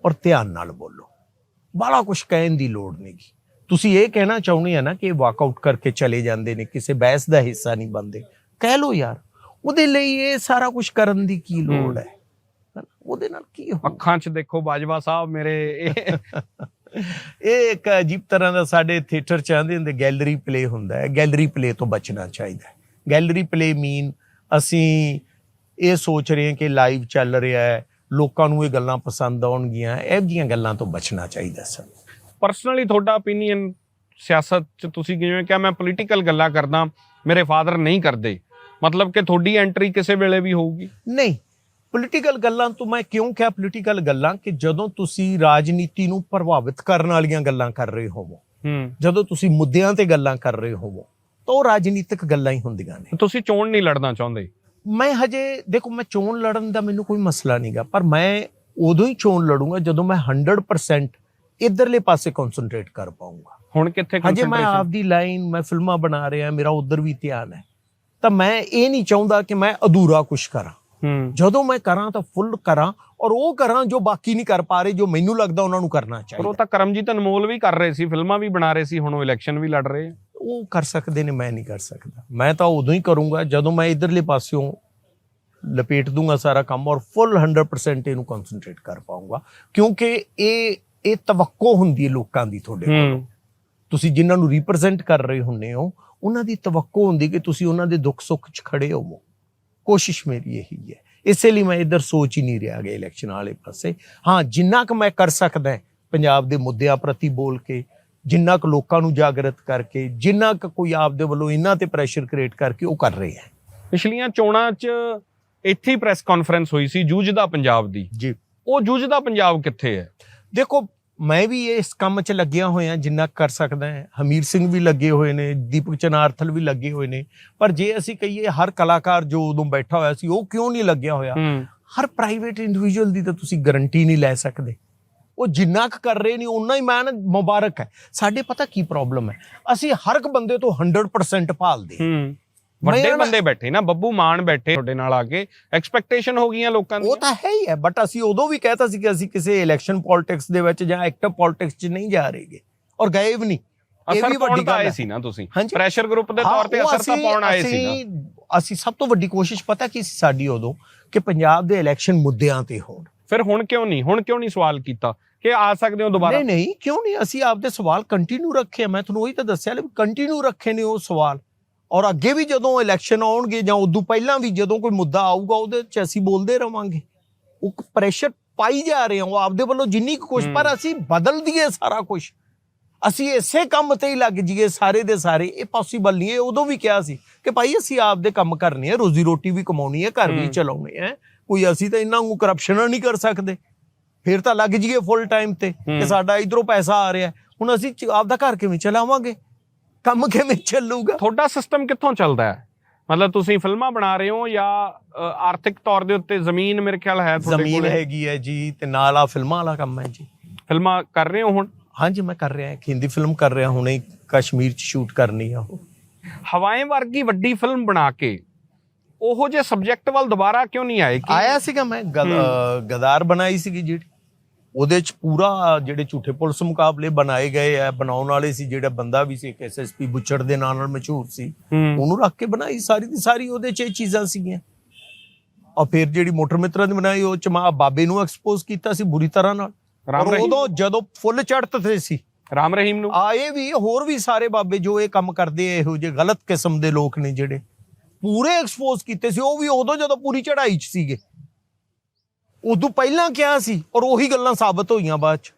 ਔਰ ਧਿਆਨ ਨਾਲ ਬੋਲੋ। ਬਾਲਾ ਕੁਝ ਕਹਿਣ ਦੀ ਲੋੜ ਨਹੀਂਗੀ ਤੁਸੀਂ ਇਹ ਕਹਿਣਾ ਚਾਹੁੰਦੇ ਆ ਨਾ ਕਿ ਵਾਕਆਊਟ ਕਰਕੇ ਚਲੇ ਜਾਂਦੇ ਨੇ ਕਿਸੇ ਬਹਿਸ ਦਾ ਹਿੱਸਾ ਨਹੀਂ ਬਣਦੇ। ਕਹਿ ਲੋ ਯਾਰ ਉਹਦੇ ਲਈ ਇਹ ਸਾਰਾ ਕੁਝ ਕਰਨ ਦੀ ਕੀ ਲੋੜ ਹੂੰ। ਉਹਦੇ ਨਾਲ ਕੀ ਹੋ ਅੱਖਾਂ 'ਚ ਦੇਖੋ ਬਾਜਵਾ ਸਾਹਿਬ ਮੇਰੇ। ਇਹ ਇੱਕ ਅਜੀਬ ਤਰ੍ਹਾਂ ਦਾ ਸਾਡੇ ਥੀਏਟਰ ਚ ਆਂਦੇ ਹੁੰਦੇ ਗੈਲਰੀ ਪਲੇ ਹੁੰਦਾ ਹੈ। ਗੈਲਰੀ ਪਲੇ ਤੋਂ ਬਚਣਾ ਚਾਹੀਦਾ ਹੈ। ਗੈਲਰੀ ਪਲੇ ਮੀਨ ਅਸੀਂ ਇਹ ਸੋਚ ਰਹੇ ਹਾਂ ਕਿ ਲਾਈਵ ਚੱਲ ਰਿਹਾ ਹੈ। ਲੋਕਾਂ ਨੂੰ ਇਹ ਗੱਲਾਂ ਪਸੰਦ ਆਉਣਗੀਆਂ ਇਹ ਜੀਆਂ ਗੱਲਾਂ ਤੋਂ ਬਚਣਾ ਚਾਹੀਦਾ ਸਰ। ਪਰਸਨਲੀ ਤੁਹਾਡਾ ਓਪੀਨੀਅਨ ਸਿਆਸਤ 'ਚ ਤੁਸੀਂ ਜਿਵੇਂ ਕਿਹਾ ਮੈਂ ਪੋਲੀਟੀਕਲ ਗੱਲਾਂ ਕਰਦਾ ਮੇਰੇ ਫਾਦਰ ਨਹੀਂ ਕਰਦੇ। ਮਤਲਬ ਕਿ ਤੁਹਾਡੀ ਐਂਟਰੀ ਕਿਸੇ ਵੇਲੇ ਵੀ ਹੋਊਗੀ। ਨਹੀਂ ਪੋਲੀਟੀਕਲ ਗੱਲਾਂ ਤੋਂ ਮੈਂ ਕਿਉਂ ਕਿਹਾ ਪੋਲੀਟੀਕਲ ਗੱਲਾਂ? ਕਿ ਜਦੋਂ ਤੁਸੀਂ ਰਾਜਨੀਤੀ ਨੂੰ ਪ੍ਰਭਾਵਿਤ ਕਰਨ ਵਾਲੀਆਂ ਗੱਲਾਂ ਕਰ ਰਹੇ ਹੋਵੋ ਜਦੋਂ ਤੁਸੀਂ ਮੁੱਦਿਆਂ ਤੇ ਗੱਲਾਂ ਕਰ ਰਹੇ ਹੋਵੋ ਤਾਂ ਉਹ ਰਾਜਨੀਤਿਕ ਗੱਲਾਂ ਹੀ ਹੁੰਦੀਆਂ ਨੇ। ਤੁਸੀਂ ਚੋਣ ਨਹੀਂ ਲੜਨਾ ਚਾਹੁੰਦੇ। ਮੈਂ ਹਜੇ ਦੇਖੋ ਮੈਂ ਚੋਣ ਲੜਨ ਦਾ ਮੈਨੂੰ ਕੋਈ ਮਸਲਾ ਨਹੀਂਗਾ ਪਰ ਮੈਂ ਉਦੋਂ ਹੀ ਚੋਣ ਲੜੂੰਗਾ ਜਦੋਂ ਮੈਂ 100% ਇਧਰਲੇ ਪਾਸੇ ਕਨਸੈਂਟਰੇਟ ਕਰ ਪਾਉਂਗਾ ਹੁਣ ਕਿੱਥੇ ਹਜੇ ਮੈਂ? ਆਪਦੀ ਲਾਈਨ ਮੈਂ ਫਿਲਮਾਂ ਬਣਾ ਰਿਹਾ ਮੇਰਾ ਉਧਰ ਵੀ ਧਿਆਨ ਹੈ। ਤਾਂ ਮੈਂ ਇਹ ਨਹੀਂ ਚਾਹੁੰਦਾ ਕਿ ਮੈਂ ਅਧੂਰਾ ਕੁਝ ਕਰਾਂ। ਜਦੋਂ ਮੈਂ ਕਰਾਂ ਤਾਂ ਫੁੱਲ ਕਰਾਂ ਔਰ ਉਹ ਕਰਾਂ ਜੋ ਬਾਕੀ ਨਹੀਂ ਕਰ ਪਾ ਰਹੇ ਜੋ ਮੈਨੂੰ ਲੱਗਦਾ ਉਹਨਾਂ ਨੂੰ ਕਰਨਾ ਪਰ ਉਹ ਚਾਹੀਦਾ। ਤਾਂ ਕਰਮਜੀਤ ਅਨਮੋਲ ਵੀ ਕਰ ਰਹੇ ਸੀ ਫਿਲਮਾਂ ਵੀ ਬਣਾ ਰਹੇ ਸੀ ਹੁਣ ਉਹ ਇਲੈਕਸ਼ਨ ਵੀ ਲੜ ਰਹੇ ਆ। ਉਹ ਕਰ ਸਕਦੇ ਨੇ ਮੈਂ ਨਹੀਂ ਕਰ ਸਕਦਾ। ਮੈਂ ਤਾਂ ਉਦੋਂ ਹੀ ਕਰੂੰਗਾ ਜਦੋਂ ਮੈਂ ਇਧਰਲੇ ਪਾਸਿਓਂ ਲਪੇਟ ਦੂੰਗਾ ਸਾਰਾ ਕੰਮ ਔਰ ਫੁੱਲ 100% ਇਹਨੂੰ ਕਨਸੈਂਟਰੇਟ ਕਰ ਪਾਉਂਗਾ ਕਿਉਂਕਿ ਇਹ ਇਹ ਤਵੱਕੋ ਹੁੰਦੀ ਹੈ ਲੋਕਾਂ ਦੀ ਤੁਹਾਡੇ ਕੋਲ। ਤੁਸੀਂ ਜਿਨ੍ਹਾਂ ਨੂੰ ਰਿਪਰੈਜ਼ੈਂਟ ਕਰ ਰਹੇ ਹੁੰਨੇ ਹੋ ਉਹਨਾਂ ਦੀ ਤਵੱਕੋ ਹੁੰਦੀ ਕਿ ਤੁਸੀਂ ਉਹਨਾਂ ਦੇ ਦੁੱਖ ਸੁੱਖ 'ਚ ਖੜੇ ਹੋਵੋ। ਕੋਸ਼ਿਸ਼ ਮੇਰੀ ਇਹੀ ਹੈ। ਇਸੇ ਲਈ ਮੈਂ ਇਧਰ ਸੋਚ ਹੀ ਨਹੀਂ ਰਿਹਾ ਗਿਆ ਇਲੈਕਸ਼ਨ ਵਾਲੇ ਪਾਸੇ। ਹਾਂ ਜਿੰਨਾ ਕੁ ਮੈਂ ਕਰ ਸਕਦਾ ਪੰਜਾਬ ਦੇ ਮੁੱਦਿਆਂ ਪ੍ਰਤੀ ਬੋਲ ਕੇ ਜਿੰਨਾ ਕੁ ਲੋਕਾਂ ਨੂੰ ਜਾਗਰਤ ਕਰਕੇ ਜਿੰਨਾ ਕੁ ਕੋਈ ਆਪਦੇ ਵੱਲੋਂ ਇਹਨਾਂ ਤੇ ਪ੍ਰੈਸ਼ਰ ਕ੍ਰੀਏਟ ਕਰਕੇ ਉਹ ਕਰ ਰਹੇ ਹੈ। ਪਿਛਲੀਆਂ ਚੋਣਾਂ 'ਚ ਇੱਥੇ ਪ੍ਰੈਸ ਕਾਨਫਰੰਸ ਹੋਈ ਸੀ ਜੂਝਦਾ ਪੰਜਾਬ ਦੀ। ਜੀ। ਉਹ ਜੂਝਦਾ ਪੰਜਾਬ ਕਿੱਥੇ ਹੈ? ਦੇਖੋ ਮੈਂ ਵੀ ਇਸ ਕੰਮ 'ਚ ਲੱਗਿਆ ਹੋਇਆ ਜਿੰਨਾ ਕਰ ਸਕਦਾ ਹਾਂ। ਹਮੀਰ ਸਿੰਘ ਵੀ ਲੱਗੇ ਹੋਏ ਨੇ ਦੀਪਕ ਚਨਾਰਥਲ ਵੀ ਲੱਗੇ ਹੋਏ ਨੇ। ਪਰ ਜੇ ਅਸੀਂ ਕਹੀਏ ਹਰ ਕਲਾਕਾਰ ਜੋ ਉਦੋਂ ਬੈਠਾ ਹੋਇਆ ਸੀ ਉਹ ਕਿਉਂ ਨਹੀਂ ਲੱਗਿਆ ਹੋਇਆ? ਹਰ ਪ੍ਰਾਈਵੇਟ ਇੰਡੀਵਿਜੂਅਲ ਦੀ ਤਾਂ ਤੁਸੀਂ ਗਾਰੰਟੀ ਨਹੀਂ ਲੈ ਸਕਦੇ। ਉਹ ਜਿੰਨਾ ਕੁ ਕਰ ਰਹੇ ਨੇ ਉਨਾ ਹੀ ਮੈਂ ਮੁਬਾਰਕ ਹੈ। ਸਾਡੇ ਪਤਾ ਕੀ ਪ੍ਰੋਬਲਮ ਹੈ? ਅਸੀਂ ਹਰ ਇੱਕ ਬੰਦੇ ਤੋਂ 100% ਭਾਲਦੇ ਹਾਂ। ਵੱਡੇ ਬੰਦੇ ਬੈਠੇ ਨਾ ਬੱਬੂ ਮਾਨ ਬੈਠੇ ਤੁਹਾਡੇ ਨਾਲ ਆ ਕੇ ਐਕਸਪੈਕਟੇਸ਼ਨ ਹੋ ਗਈਆਂ ਲੋਕਾਂ ਉਹ ਦੀ ਤਾਂ ਹੈ ਹੀ ਹੈ ਬਟ ਅਸੀਂ ਉਦੋਂ ਵੀ ਕਹਿਤਾ ਸੀ ਕਿ ਅਸੀਂ ਕਿਸੇ ਇਲੈਕਸ਼ਨ ਪੋਲਿਟਿਕਸ ਦੇ ਵਿੱਚ ਜਾਂ ਐਕਟਿਵ ਪੋਲਿਟਿਕਸ 'ਚ ਨਹੀਂ ਜਾ ਰਹੇਗੇ। ਔਰ ਗਏ ਵੀ ਨਹੀਂ। ਇਹ ਵੀ ਵੱਡੀ ਗੱਲ ਆਏ ਸੀ ਨਾ ਤੁਸੀਂ। ਪ੍ਰੈਸ਼ਰ ਗਰੁੱਪ ਦੇ ਤੌਰ ਤੇ ਉਹ ਅਸਰ ਤਾਂ ਪਾਉਣ ਆਏ ਸੀ ਨਾ। ਅਸੀਂ ਸਭ ਤੋਂ ਵੱਡੀ ਕੋਸ਼ਿਸ਼ ਪਤਾ ਕੀ ਸੀ ਸਾਡੀ ਉਦੋਂ ਕਿ ਪੰਜਾਬ ਦੇ ਇਲੈਕਸ਼ਨ ਮੁੱਦਿਆਂ ਤੇ ਹੋਣ। ਫਿਰ ਹੁਣ ਕਿਉਂ ਨਹੀਂ? ਹੁਣ ਕਿਉਂ ਨਹੀਂ ਸਵਾਲ ਕੀਤਾ? ਕਿ ਆ ਸਕਦੇ ਹੋ ਦੁਬਾਰਾ? ਨਹੀਂ ਨਹੀਂ ਕਿਉਂ ਨਹੀਂ? ਅਸੀਂ ਆਪਦੇ ਸਵਾਲ ਕੰਟੀਨਿਊ ਰੱਖੇ ਆ। ਮੈਂ ਤੁਹਾਨੂੰ ਉਹੀ ਤਾਂ ਦੱਸਿਆ ਲੈ ਕੰਟੀਨਿਊ ਰੱਖੇ ਨੇ ਉਹ ਸਵਾਲ। ਔਰ ਅੱਗੇ ਵੀ ਜਦੋਂ ਇਲੈਕਸ਼ਨ ਆਉਣਗੇ ਜਾਂ ਉਦੋਂ ਪਹਿਲਾਂ ਵੀ ਜਦੋਂ ਕੋਈ ਮੁੱਦਾ ਆਊਗਾ ਉਹਦੇ 'ਚ ਅਸੀਂ ਬੋਲਦੇ ਰਵਾਂਗੇ। ਉਹ ਪ੍ਰੈਸ਼ਰ ਪਾਈ ਜਾ ਰਹੇ ਹਾਂ ਉਹ ਆਪਦੇ ਵੱਲੋਂ ਜਿੰਨੀ ਕੁ ਕੁਛ ਪਰ ਅਸੀਂ ਬਦਲ ਦਈਏ ਸਾਰਾ ਕੁਝ ਅਸੀਂ ਇਸੇ ਕੰਮ ਤੇ ਹੀ ਲੱਗ ਜਾਈਏ ਸਾਰੇ ਦੇ ਸਾਰੇ। ਇਹ ਪੋਸੀਬਲ ਨਹੀਂ ਹੈ ਉਦੋਂ ਵੀ ਕਿਹਾ ਸੀ ਕਿ ਭਾਈ ਅਸੀਂ ਆਪਦੇ ਕੰਮ ਕਰਨੇ ਆ ਰੋਜ਼ੀ ਰੋਟੀ ਵੀ ਕਮਾਉਣੀ ਹੈ ਘਰ ਵੀ। ਚਲਾਉਣੇ ਆ। ਕੋਈ ਅਸੀਂ ਤਾਂ ਇਹਨਾਂ ਨੂੰ ਕਰਪਸ਼ਨ ਨਹੀਂ ਕਰ ਸਕਦੇ। ਫਿਰ ਤਾਂ ਲੱਗ ਜਾਈਏ ਫੁੱਲ ਟਾਈਮ ਤੇ ਕਿ। ਸਾਡਾ ਇਧਰੋਂ ਪੈਸਾ ਆ ਰਿਹਾ। ਹੁਣ ਅਸੀਂ ਆਪਦਾ ਘਰ ਕਿਵੇਂ ਚਲਾਵਾਂਗੇ? ਕੰਮ ਕਿਵੇਂ ਚੱਲੂਗਾ? ਤੁਹਾਡਾ ਸਿਸਟਮ ਕਿੱਥੋਂ ਚੱਲਦਾ ਹੈ? ਮਤਲਬ ਤੁਸੀਂ ਫਿਲਮਾਂ ਬਣਾ ਰਹੇ ਹੋ ਜਾਂ ਆਰਥਿਕ ਤੌਰ ਦੇ ਉੱਤੇ ਜ਼ਮੀਨ ਮੇਰੇ ਖਿਆਲ ਹੈ ਤੁਹਾਡੇ ਜ਼ਮੀਨ ਹੈਗੀ ਹੈ ਜੀ ਤੇ ਨਾਲ ਆ ਫਿਲਮਾਂ ਵਾਲਾ ਕੰਮ ਹੈ ਜੀ। ਫਿਲਮਾਂ ਕਰ ਰਹੇ ਹੋ ਹੁਣ? ਹਾਂਜੀ ਮੈਂ ਕਰ ਰਿਹਾ। ਇੱਕ ਹਿੰਦੀ ਫਿਲਮ ਕਰ ਰਿਹਾ ਹੁਣੇ ਕਸ਼ਮੀਰ ਚ ਸ਼ੂਟ ਕਰਨੀ ਆ ਉਹ। ਹਵਾਏਂ ਵਰਗੀ ਵੱਡੀ ਫਿਲਮ ਬਣਾ ਕੇ ਉਹੋ ਜੇ ਸਬਜੈਕਟ ਵੱਲ ਦੁਬਾਰਾ ਕਿਉਂ ਨਹੀਂ ਆਏ? ਕਿ ਆਇਆ ਸੀਗਾ ਮੈਂ ਗਦਾਰ ਬਣਾਈ ਸੀਗੀ ਜਿਹੜੀ। ਉਹਦੇ ਚ ਪੂਰਾ ਜਿਹੜੇ ਝੂਠੇ ਪੁਲਿਸ ਮੁਕਾਬਲੇ ਬਣਾਏ ਗਏ ਆ ਬਣਾਉਣ ਵਾਲੇ ਸੀ ਜਿਹੜਾ ਬੰਦਾ ਵੀ ਸੀ ਇੱਕ ਐਸਐਸਪੀ ਬੁੱਚੜ ਦੇ ਨਾਂ ਨਾਲ ਮਸ਼ਹੂਰ ਸੀ ਉਹਨੂੰ ਰੱਖ ਕੇ ਬਣਾਈ ਸਾਰੀ ਦੀ ਸਾਰੀ ਉਹਦੇ ਚ ਇਹ ਚੀਜ਼ਾਂ ਸੀਗੀਆਂ। ਔਰ ਫਿਰ ਜਿਹੜੀ ਮੋਟਰ ਮਿੱਤਰਾਂ ਦੀ ਬਣਾਈ ਉਹ ਚ ਮਾ ਬਾਬੇ ਨੂੰ ਐਕਸਪੋਜ਼ ਕੀਤਾ ਸੀ ਬੁਰੀ ਤਰ੍ਹਾਂ ਨਾਲ। ਉਦੋਂ ਜਦੋਂ ਫੁੱਲ ਚੜ੍ਹਤ ਤੇ ਸੀ। ਰਾਮ ਰਹੀਮ ਨੂੰ? ਆਏ ਵੀ ਹੋਰ ਵੀ ਸਾਰੇ ਬਾਬੇ ਜੋ ਇਹ ਕੰਮ ਕਰਦੇ ਆ ਇਹੋ ਜਿਹੇ ਗਲਤ ਕਿਸਮ ਦੇ ਲੋਕ ਨੇ ਜਿਹੜੇ। ਪੂਰੇ ਐਕਸਪੋਜ਼ ਕੀਤੇ ਸੀ ਉਹ ਵੀ ਉਦੋਂ ਜਦੋਂ ਪੂਰੀ ਚੜ੍ਹਾਈ 'ਚ ਸੀਗੇ। ਉਦੋਂ ਪਹਿਲਾਂ ਕਿਹਾ ਸੀ? ਔਰ ਉਹੀ ਗੱਲਾਂ ਸਾਬਤ ਹੋਈਆਂ ਬਾਅਦ 'ਚ।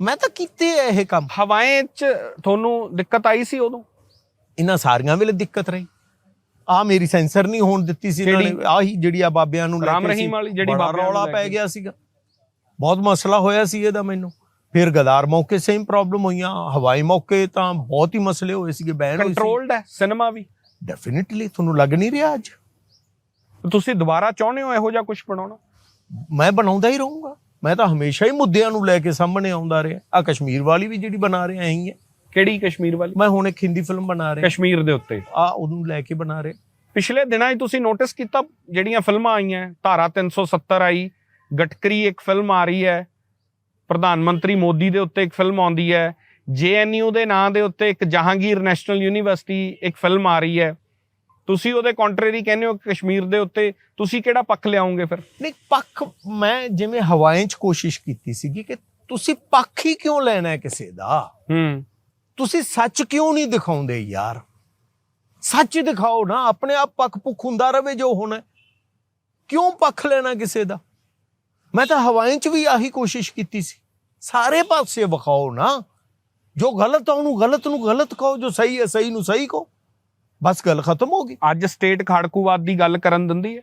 ਮੈਂ ਤਾਂ ਕੀਤੇ ਆ ਇਹ ਕੰਮ। ਹਵਾਏਂ 'ਚ ਤੁਹਾਨੂੰ ਦਿੱਕਤ ਆਈ ਸੀ ਉਦੋਂ? ਇਹਨਾਂ ਸਾਰੀਆਂ ਵੇਲੇ ਦਿੱਕਤ ਰਹੀ। ਆ ਮੇਰੀ ਸੈਂਸਰ ਨਹੀਂ ਹੋਣ ਦਿੱਤੀ ਸੀ ਇਹਨਾਂ ਨੇ? ਆਹੀ ਜਿਹੜੀ ਆ ਬਾਬਿਆਂ ਨੂੰ ਲੈ ਰਾਮ ਕੇ ਰਹੀਮ ਵਾਲੀ ਜਿਹੜੀ ਨੂੰ ਰੌਲਾ ਪੈ। ਗਿਆ ਸੀਗਾ। ਬਹੁਤ ਮਸਲਾ ਹੋਇਆ ਸੀ ਇਹਦਾ ਮੈਨੂੰ। ਫਿਰ ਗਦਾਰ ਮੌਕੇ ਸੇਮ ਪ੍ਰੋਬਲਮ ਹੋਈਆਂ। ਹਵਾਈ ਮੌਕੇ ਤਾਂ ਬਹੁਤ ਹੀ ਮਸਲੇ ਹੋਏ ਸੀਗੇ ਬੈਨ ਹੋਈ ਸੀ। ਕੰਟਰੋਲਡ ਹੈ ਸਿਨੇਮਾ ਵੀ। ਡੈਫੀਨਿਟਲੀ ਤੁਹਾਨੂੰ ਲੱਗ ਨਹੀਂ ਰਿਹਾ ਅੱਜ। ਤੁਸੀਂ ਦੁਬਾਰਾ ਚਾਹੁੰਦੇ ਹੋ ਇਹੋ ਜਿਹਾ ਕੁਝ ਬਣਾਉਣਾ? ਮੈਂ ਬਣਾਉਂਦਾ ਹੀ ਰਹੂੰਗਾ। ਮੈਂ ਤਾਂ ਹਮੇਸ਼ਾ ਹੀ ਮੁੱਦਿਆਂ ਨੂੰ ਲੈ ਕੇ ਸਾਹਮਣੇ ਆਉਂਦਾ ਰਿਹਾ। ਆ ਕਸ਼ਮੀਰ ਵਾਲੀ ਵੀ ਜਿਹੜੀ ਬਣਾ ਰਿਹਾ ਐਂ ਹੈ। ਕਿਹੜੀ ਕਸ਼ਮੀਰ ਵਾਲੀ? ਮੈਂ ਹੁਣ ਇੱਕ ਹਿੰਦੀ ਫਿਲਮ ਬਣਾ ਰਿਹਾ। ਕਸ਼ਮੀਰ ਦੇ ਉੱਤੇ। ਆ ਉਹਨੂੰ ਲੈ ਕੇ ਬਣਾ ਰਿਹਾ। ਪਿਛਲੇ ਦਿਨਾਂ 'ਚ ਤੁਸੀਂ ਨੋਟਿਸ ਕੀਤਾ ਜਿਹੜੀਆਂ ਫਿਲਮਾਂ ਆਈਆਂ? ਧਾਰਾ 370 ਆਈ ਗਟਕਰੀ ਇੱਕ ਫਿਲਮ ਆ ਰਹੀ ਹੈ। ਪ੍ਰਧਾਨ ਮੰਤਰੀ ਮੋਦੀ ਦੇ ਉੱਤੇ ਇੱਕ ਫਿਲਮ ਆਉਂਦੀ ਹੈ। ਜੇਐਨਯੂ ਦੇ ਨਾਂ ਦੇ ਉੱਤੇ ਇੱਕ ਜਹਾਂਗੀਰ ਨੈਸ਼ਨਲ ਯੂਨੀਵਰਸਿਟੀ ਇੱਕ ਫਿਲਮ ਆ ਰਹੀ ਹੈ। ਤੁਸੀਂ ਉਹਦੇ ਕੰਟਰੇਰੀ ਕਹਿੰਦੇ ਹੋ ਕਸ਼ਮੀਰ ਦੇ ਉੱਤੇ ਤੁਸੀਂ ਕਿਹੜਾ ਪੱਖ ਲਿਆਉਂਗੇ ਫਿਰ? ਨਹੀਂ ਪੱਖ ਮੈਂ ਜਿਵੇਂ ਹਵਾਏਂ 'ਚ ਕੋਸ਼ਿਸ਼ ਕੀਤੀ ਸੀਗੀ ਕਿ ਤੁਸੀਂ ਪੱਖ ਹੀ ਕਿਉਂ ਲੈਣਾ ਹੈ ਕਿਸੇ ਦਾ? ਹੂੰ। ਤੁਸੀਂ ਸੱਚ ਕਿਉਂ ਨਹੀਂ ਦਿਖਾਉਂਦੇ ਯਾਰ? ਸੱਚ ਦਿਖਾਓ ਨਾ ਆਪਣੇ ਆਪ ਪੱਖ ਪੁੱਖ ਹੁੰਦਾ ਰਵੇ ਜੋ ਹੋਣਾ। ਕਿਉਂ ਪੱਖ ਲੈਣਾ ਕਿਸੇ ਦਾ? ਮੈਂ ਤਾਂ ਹਵਾਏਂ 'ਚ ਵੀ ਆਹੀ ਕੋਸ਼ਿਸ਼ ਕੀਤੀ ਸੀ। ਸਾਰੇ ਪਾਸੇ ਵਿਖਾਓ ਨਾ। ਜੋ ਗਲਤ ਆ ਉਹਨੂੰ ਗਲਤ ਨੂੰ ਗਲਤ ਕਹੋ ਜੋ ਸਹੀ ਹੈ ਸਹੀ ਨੂੰ ਸਹੀ ਕਹੋ। ਬਸ ਗੱਲ ਖਤਮ ਹੋ ਗਈ। ਅੱਜ ਸਟੇਟ ਖਾੜਕੂਵਾਦ ਦੀ ਗੱਲ ਕਰਨ ਦਿੰਦੀ ਹੈ।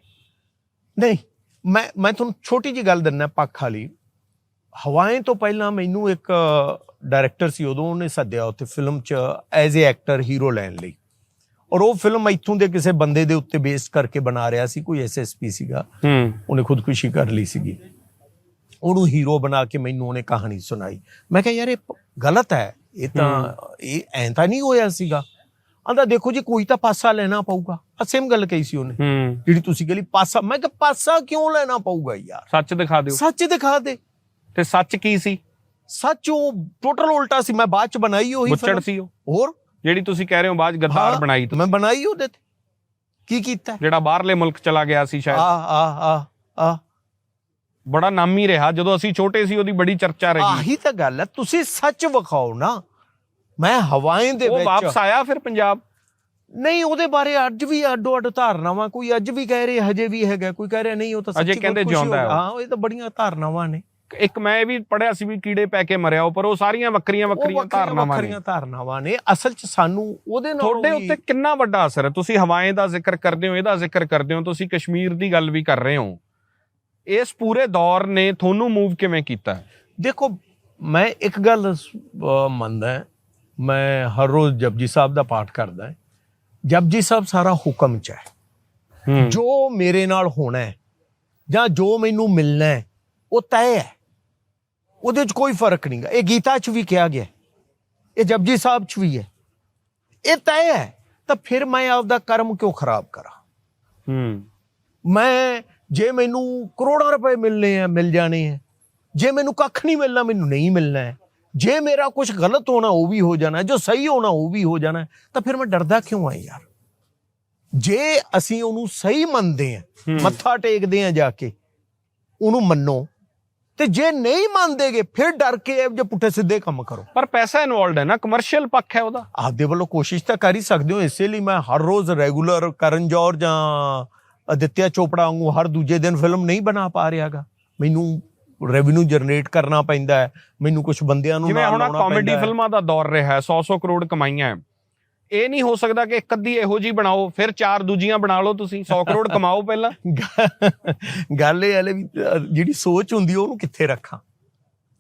ਨਹੀਂ ਮੈਂ ਮੈਂ ਤੁਹਾਨੂੰ ਛੋਟੀ ਜੀ ਗੱਲ ਦਿੰਨਾ ਪੱਖ ਵਾਲੀ। ਹਵਾਏਂ ਤੋਂ ਪਹਿਲਾਂ ਮੈਨੂੰ ਇੱਕ ਡਾਇਰੈਕਟਰ ਸੀ ਉਦੋਂ ਉਹਨੇ ਸੱਦਿਆ ਉੱਥੇ ਫਿਲਮ 'ਚ ਐਜ਼ ਅ ਐਕਟਰ ਹੀਰੋ ਲੈਣ ਲਈ। ਔਰ ਉਹ ਫਿਲਮ ਇੱਥੋਂ ਦੇ ਕਿਸੇ ਬੰਦੇ ਦੇ ਉੱਤੇ ਬੇਸ ਕਰਕੇ ਬਣਾ ਰਿਹਾ ਸੀ ਕੋਈ ਐਸਐਸਪੀ ਸੀਗਾ। ਹੂੰ। ਉਹਨੇ ਖੁਦਕੁਸ਼ੀ ਕਰ ਲਈ ਸੀਗੀ। ਉਹਨੂੰ ਹੀਰੋ ਬਣਾ ਕੇ ਮੈਨੂੰ ਉਹਨੇ ਕਹਾਣੀ ਸੁਣਾਈ। ਮੈਂ ਕਿਹਾ ਯਾਰ ਇਹ ਗਲਤ ਹੈ। ਇਹ ਤਾਂ ਇਹ ਐਂ ਤਾਂ ਨਹੀਂ ਹੋਇਆ ਸੀਗਾ? ਆਂਦਾ ਦੇਖੋ ਜੀ ਕੋਈ ਤਾਂ ਪਾਸਾ ਲੈਣਾ ਪਊਗਾ। ਆ ਸੇਮ ਗੱਲ ਕਹੀ ਸੀ ਉਹਨੇ। ਹੂੰ। ਜਿਹੜੀ ਤੁਸੀਂ ਕਹਿੰਦੀ ਪਾਸਾ ਮੈਂ ਕਿਹਾ ਪਾਸਾ ਕਿਉਂ ਲੈਣਾ ਪਊਗਾ ਯਾਰ? ਸੱਚ ਦਿਖਾ ਦਿਓ। ਸੱਚ ਦਿਖਾ ਦੇ। ਤੇ ਸੱਚ ਕੀ ਸੀ? ਸੱਚ ਉਹ ਟੋਟਲ ਉਲਟਾ ਸੀ ਮੈਂ ਬਾਅਦ ਚ ਬਣਾਈ ਉਹੀ ਬੁੱਚੜ। ਸੀ ਉਹ। ਹੋਰ? ਜਿਹੜੀ ਤੁਸੀਂ ਕਹਿ ਰਹੇ ਹੋ ਬਾਅਦ 'ਚ ਗੱਦਾਰ ਹਾਂ, ਬਣਾਈ ਤੁਸੀਂ। ਮੈਂ ਬਣਾਈ ਉਹਦੇ ਤੇ। ਕੀ ਕੀਤਾ? ਜਿਹੜਾ ਬਾਹਰਲੇ ਮੁਲਕ ਚਲਾ ਗਿਆ ਸੀ ਆ ਸ਼ਾਇਦ ਆ ਆ ਆ ਬੜਾ ਨਾਮੀ ਰਿਹਾ। ਜਦੋਂ ਅਸੀਂ ਛੋਟੇ ਸੀ ਉਹਦੀ ਬੜੀ ਚਰਚਾ ਰਹੀ। ਆਹੀ ਤਾਂ ਗੱਲ ਹੈ। ਤੁਸੀਂ ਸੱਚ ਵਿਖਾਓ ਨਾ। ਮੈਂ ਹਵਾਏਂ ਦੇ ਉਹ ਵਿੱਚ। ਵਾਪਸ ਆਇਆ ਫਿਰ ਪੰਜਾਬ? ਨਹੀਂ ਉਹਦੇ ਬਾਰੇ ਅੱਜ ਵੀ ਅੱਡੋ ਅੱਡ ਧਾਰਨਾਵਾਂ ਕੋਈ ਅੱਜ ਵੀ ਕਹਿ ਰਿਹਾ ਹਜੇ ਵੀ ਹੈਗਾ ਕੋਈ ਕਹਿ ਰਿਹਾ ਨਹੀਂ ਉਹ ਤਾਂ ਸੱਚੀ ਕਹਿੰਦੇ ਜਿਉਂਦਾ ਹੈ ਉਹ। ਇਹ ਤਾਂ ਬੜੀਆਂ ਧਾਰਨਾਵਾਂ ਨੇ। ਇੱਕ ਮੈਂ ਇਹ ਵੀ ਪੜਿਆ ਸੀ ਵੀ ਕੀੜੇ ਪੈ ਕੇ ਮਰਿਆ ਉਹ ਪਰ ਉਹ ਸਾਰੀਆਂ ਵੱਖਰੀਆਂ ਉਹ ਵੱਖਰੀਆਂ ਧਾਰਨਾਵਾਂ ਨੇ। ਵੱਖਰੀਆਂ ਧਾਰਨਾਵਾਂ ਨੇ। ਅਸਲ ਚ ਸਾਨੂੰ ਉਹਦੇ ਨਾਲ ਤੁਹਾਡੇ ਉੱਤੇ ਕਿੰਨਾ ਵੱਡਾ ਅਸਰ ਹੈ? ਤੁਸੀਂ ਹਵਾਏਂ ਦਾ ਜ਼ਿਕਰ ਕਰਦੇ ਹੋ ਇਹਦਾ ਜ਼ਿਕਰ ਕਰਦੇ ਹੋ ਤੁਸੀਂ ਕਸ਼ਮੀਰ ਦੀ ਗੱਲ ਵੀ ਕਰ ਰਹੇ ਹੋ। ਇਸ ਪੂਰੇ ਦੌਰ ਨੇ ਤੁਹਾਨੂੰ ਮੂਵ ਕਿਵੇਂ ਕੀਤਾ? ਦੇਖੋ ਮੈਂ ਇੱਕ ਗੱਲ ਮੰਨਦਾ ਹਾਂ। ਮੈਂ ਹਰ ਰੋਜ਼ ਜਪਜੀ ਸਾਹਿਬ ਦਾ ਪਾਠ ਕਰਦਾ ਹਾਂ। ਜਪਜੀ ਸਾਹਿਬ ਸਾਰਾ ਹੁਕਮ ਚ ਹੈ। ਜੋ ਮੇਰੇ ਨਾਲ ਹੋਣਾ ਹੈ ਜਾਂ ਜੋ ਮੈਨੂੰ ਮਿਲਣਾ ਹੈ ਉਹ ਤੈਅ ਹੈ। ਉਹਦੇ ਚ ਕੋਈ ਫ਼ਰਕ ਨਹੀਂਗਾ ਇਹ ਗੀਤਾ ਚ ਵੀ ਕਿਹਾ ਗਿਆ। ਇਹ ਜਪਜੀ ਸਾਹਿਬ ਚ ਵੀ ਹੈ। ਇਹ ਤੈਅ ਹੈ। ਤਾਂ ਫਿਰ ਮੈਂ ਆਪਦਾ ਕਰਮ ਕਿਉਂ ਖਰਾਬ ਕਰਾਂ? ਹੂੰ। ਮੈਂ ਜੇ ਮੈਨੂੰ ਕਰੋੜਾਂ ਰੁਪਏ ਮਿਲਨੇ ਆ ਮਿਲ ਜਾਣੇ ਆ। ਜੇ ਮੈਨੂੰ ਕੱਖ ਨਹੀਂ ਮਿਲਣਾ ਮੈਨੂੰ ਨਹੀਂ ਮਿਲਣਾ ਹੈ। ਜੇ ਮੇਰਾ ਕੁਝ ਗਲਤ ਹੋਣਾ ਉਹ ਵੀ ਹੋ ਜਾਣਾ ਜੋ ਸਹੀ ਹੋਣਾ ਉਹ ਵੀ ਹੋ ਜਾਣਾ ਤਾਂ ਫਿਰ ਮੈਂ ਡਰਦਾ ਕਿਉਂ ਆ ਯਾਰ? ਜੇ ਅਸੀਂ ਉਹਨੂੰ ਸਹੀ ਮੰਨਦੇ ਆ। ਮੱਥਾ ਟੇਕਦੇ ਆ ਜਾ ਕੇ ਉਹਨੂੰ ਮੰਨੋ ਤੇ ਜੇ ਨਹੀਂ ਮੰਨਦੇਗੇ ਫਿਰ ਡਰ ਕੇ ਇਹ ਜੇ ਪੁੱਠੇ ਸਿੱਧੇ ਕੰਮ ਕਰੋ। ਪਰ ਪੈਸਾ ਇਨਵੋਲਡ ਹੈ ਨਾ ਕਮਰਸ਼ੀਅਲ ਪੱਖ ਹੈ ਉਹਦਾ। ਆਪਦੇ ਵੱਲੋਂ ਕੋਸ਼ਿਸ਼ ਤਾਂ ਕਰ ਹੀ ਸਕਦੇ ਹੋ ਇਸੇ ਲਈ ਮੈਂ ਹਰ ਰੋਜ਼ ਰੈਗੂਲਰ ਕਰਨ ਜੌਰ ਜਾਂ ਅਦਿੱਤਿਆ ਚੋਪੜਾ ਵਾਂਗੂ ਹਰ ਦੂਜੇ ਦਿਨ ਫਿਲਮ ਨਹੀਂ ਬਣਾ ਪਾ ਰਿਹਾਗਾ ਮੈਨੂੰ ਰੈਵਨਿਊ ਜਨਰੇਟ ਕਰਨਾ ਪੈਂਦਾ ਹੈ ਮੈਨੂੰ ਕੁਝ ਬੰਦਿਆਂ ਨੂੰ ਜਿਵੇਂ ਹੁਣ ਕਾਮੇਡੀ। ਫਿਲਮਾਂ ਦਾ ਦੌਰ ਰਿਹਾ ਹੈ 100-100 ਕਰੋੜ ਕਮਾਈਆਂ ਹੈ। ਇਹ ਨਹੀਂ ਹੋ ਸਕਦਾ ਕਿ ਇੱਕ ਅੱਧੀ ਇਹੋ ਜੀ ਬਣਾਓ ਫਿਰ ਚਾਰ ਦੂਜੀਆਂ ਬਣਾ ਲਓ ਤੁਸੀਂ 100 ਕਰੋੜ ਕਮਾਓ ਪਹਿਲਾਂ ਗੱਲ ਇਹ ਹੈ ਵੀ ਅਹ, ਜਿਹੜੀ ਸੋਚ ਹੁੰਦੀ ਉਹਨੂੰ ਕਿੱਥੇ ਰੱਖਾਂ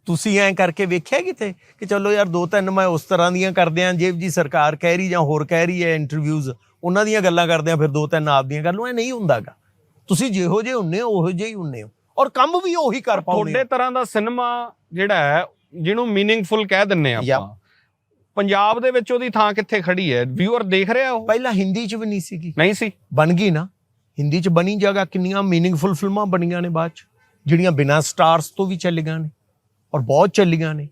ਤੁਸੀਂ ਐਂ ਕਰਕੇ ਵੇਖਿਆ ਕਿਤੇ ਕਿ ਚਲੋ ਯਾਰ ਦੋ ਤਿੰਨ ਮੈਂ ਉਸ ਤਰ੍ਹਾਂ ਦੀਆਂ ਕਰਦੇ ਆਂ ਜੇ ਜੀ ਸਰਕਾਰ ਕਹਿ ਰਹੀ ਜਾਂ ਹੋਰ ਕਹਿ ਰਹੀ ਹੈ ਇੰਟਰਵਿਊਜ਼ ਉਹਨਾਂ ਦੀਆਂ ਗੱਲਾਂ ਕਰਦੇ ਆਂ ਫਿਰ ਦੋ ਤਿੰਨ ਆਪ ਦੀਆਂ ਗੱਲਾਂ ਇਹ ਨਹੀਂ ਹੁੰਦਾਗਾ ਤੁਸੀਂ ਜਿਹੋ ਜਿਹੇ ਹੁੰਨੇ ਹੋ ਉਹੋ ਜਿਹੇ ਹੀ ਹੁੰਨੇ ਹੋ ਔਰ ਕੰਮ ਵੀ ਉਹੀ ਕਰ ਪਾਉਂਦੇ ਤੁਹਾਡੇ ਤਰ੍ਹਾਂ ਦਾ ਸਿਨੇਮਾ ਜਿਹੜਾ ਹੈ ਜਿਹਨੂੰ ਮੀਨਿੰਗਫੁਲ ਕਹਿ ਦਿੰਨੇ. ਆਪਾਂ। ਪੰਜਾਬ ਦੇ ਵਿੱਚ ਉਹਦੀ ਥਾਂ ਕਿੱਥੇ ਖੜੀ ਹੈ? ਵਿਊਅਰ ਦੇਖ ਰਿਹਾ ਉਹ? ਪਹਿਲਾਂ ਹਿੰਦੀ 'ਚ ਵੀ ਨਹੀਂ ਸੀਗੀ। ਨਹੀਂ ਸੀ। ਬਣ ਗਈ ਨਾ। ਹਿੰਦੀ 'ਚ ਬਣੀ ਜਗ੍ਹਾ ਕਿੰਨੀਆਂ ਮੀਨਿੰਗਫੁਲ ਫਿਲਮਾਂ ਬਣੀਆਂ ਨੇ ਬਾਅਦ 'ਚ ਜਿਹੜੀਆਂ ਬਿਨਾਂ ਸਟਾਰਸ ਤੋਂ ਵੀ ਚੱਲੀਆਂ ਨੇ ਔਰ ਬਹੁਤ ਚੱਲੀਆਂ ਨੇ।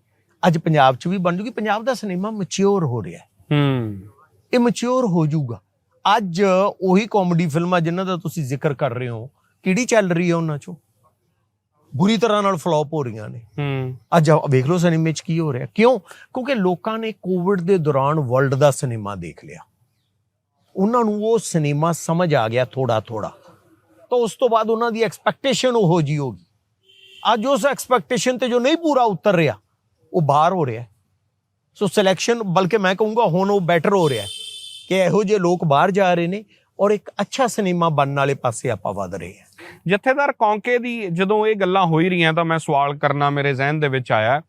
ਅੱਜ ਪੰਜਾਬ 'ਚ ਵੀ ਬਣ ਜੂਗੀ। ਪੰਜਾਬ ਦਾ ਸਿਨੇਮਾ ਮੈਚਿਓਰ ਹੋ ਰਿਹਾ ਹੈ। ਹੂੰ। ਇਹ ਮੈਚਿਓਰ ਹੋ ਜਾਊਗਾ ਅੱਜ ਉਹੀ ਕਾਮੇਡੀ ਫਿਲਮਾਂ ਜਿਨ੍ਹਾਂ ਦਾ ਤੁਸੀਂ ਜ਼ਿਕਰ ਕਰ ਰਹੇ ਹੋ ਕਿਹੜੀ ਚੱਲ ਰਹੀ ਹੈ ਉਹਨਾਂ 'ਚੋਂ? ਬੁਰੀ ਤਰ੍ਹਾਂ ਨਾਲ ਫਲॉप ਹੋ ਰਹੀਆਂ ਨੇ। ਹੂੰ। ਅੱਜ ਵੇਖ ਲਓ ਸਿਨੇਮੇ 'ਚ ਕੀ ਹੋ ਰਿਹਾ। ਕਿਉਂ? ਕਿਉਂਕਿ ਲੋਕਾਂ ਨੇ ਕੋਵਿਡ ਦੇ ਦੌਰਾਨ ਵਰਲਡ ਦਾ ਸਿਨੇਮਾ ਦੇਖ ਲਿਆ। ਉਹਨਾਂ ਨੂੰ ਉਹ ਸਿਨੇਮਾ ਸਮਝ ਆ ਗਿਆ ਥੋੜਾ ਥੋੜਾ ਤਾਂ ਉਸ ਤੋਂ ਬਾਅਦ ਉਹਨਾਂ ਦੀ ਐਕਸਪੈਕਟੇਸ਼ਨ ਉਹੋ ਜੀ ਹੋਗੀ ਅੱਜ ਉਸ ਐਕਸਪੈਕਟੇਸ਼ਨ ਤੇ ਜੋ ਨਹੀਂ ਪੂਰਾ ਉਤਰ ਰਿਹਾ ਉਹ ਬਾਹਰ ਹੋ ਰਿਹਾ ਹੈ। ਸੋ ਸਿਲੈਕਸ਼ਨ ਬਲਕਿ ਮੈਂ ਕਹੂੰਗਾ ਹੁਣ ਉਹ ਬੈਟਰ ਹੋ ਰਿਹਾ ਹੈ ਕਿ ਇਹੋ ਜਿਹੇ ਲੋਕ ਬਾਹਰ ਜਾ ਰਹੇ ਨੇ ਔਰ ਇੱਕ ਅੱਛਾ ਸਿਨੇਮਾ ਬਣਨ ਵਾਲੇ ਪਾਸੇ ਆਪਾਂ ਵਧ ਰਹੇ ਹਾਂ। ਜਥੇਦਾਰ ਕੌਂਕੇ ਦੀ ਜਦੋਂ ਇਹ ਗੱਲਾਂ ਹੋ ਹੀ ਰਹੀਆਂ ਤਾਂ ਮੈਂ ਸਵਾਲ ਕਰਨਾ ਮੇਰੇ ਜ਼ਿਹਨ ਦੇ ਵਿੱਚ ਆਇਆ।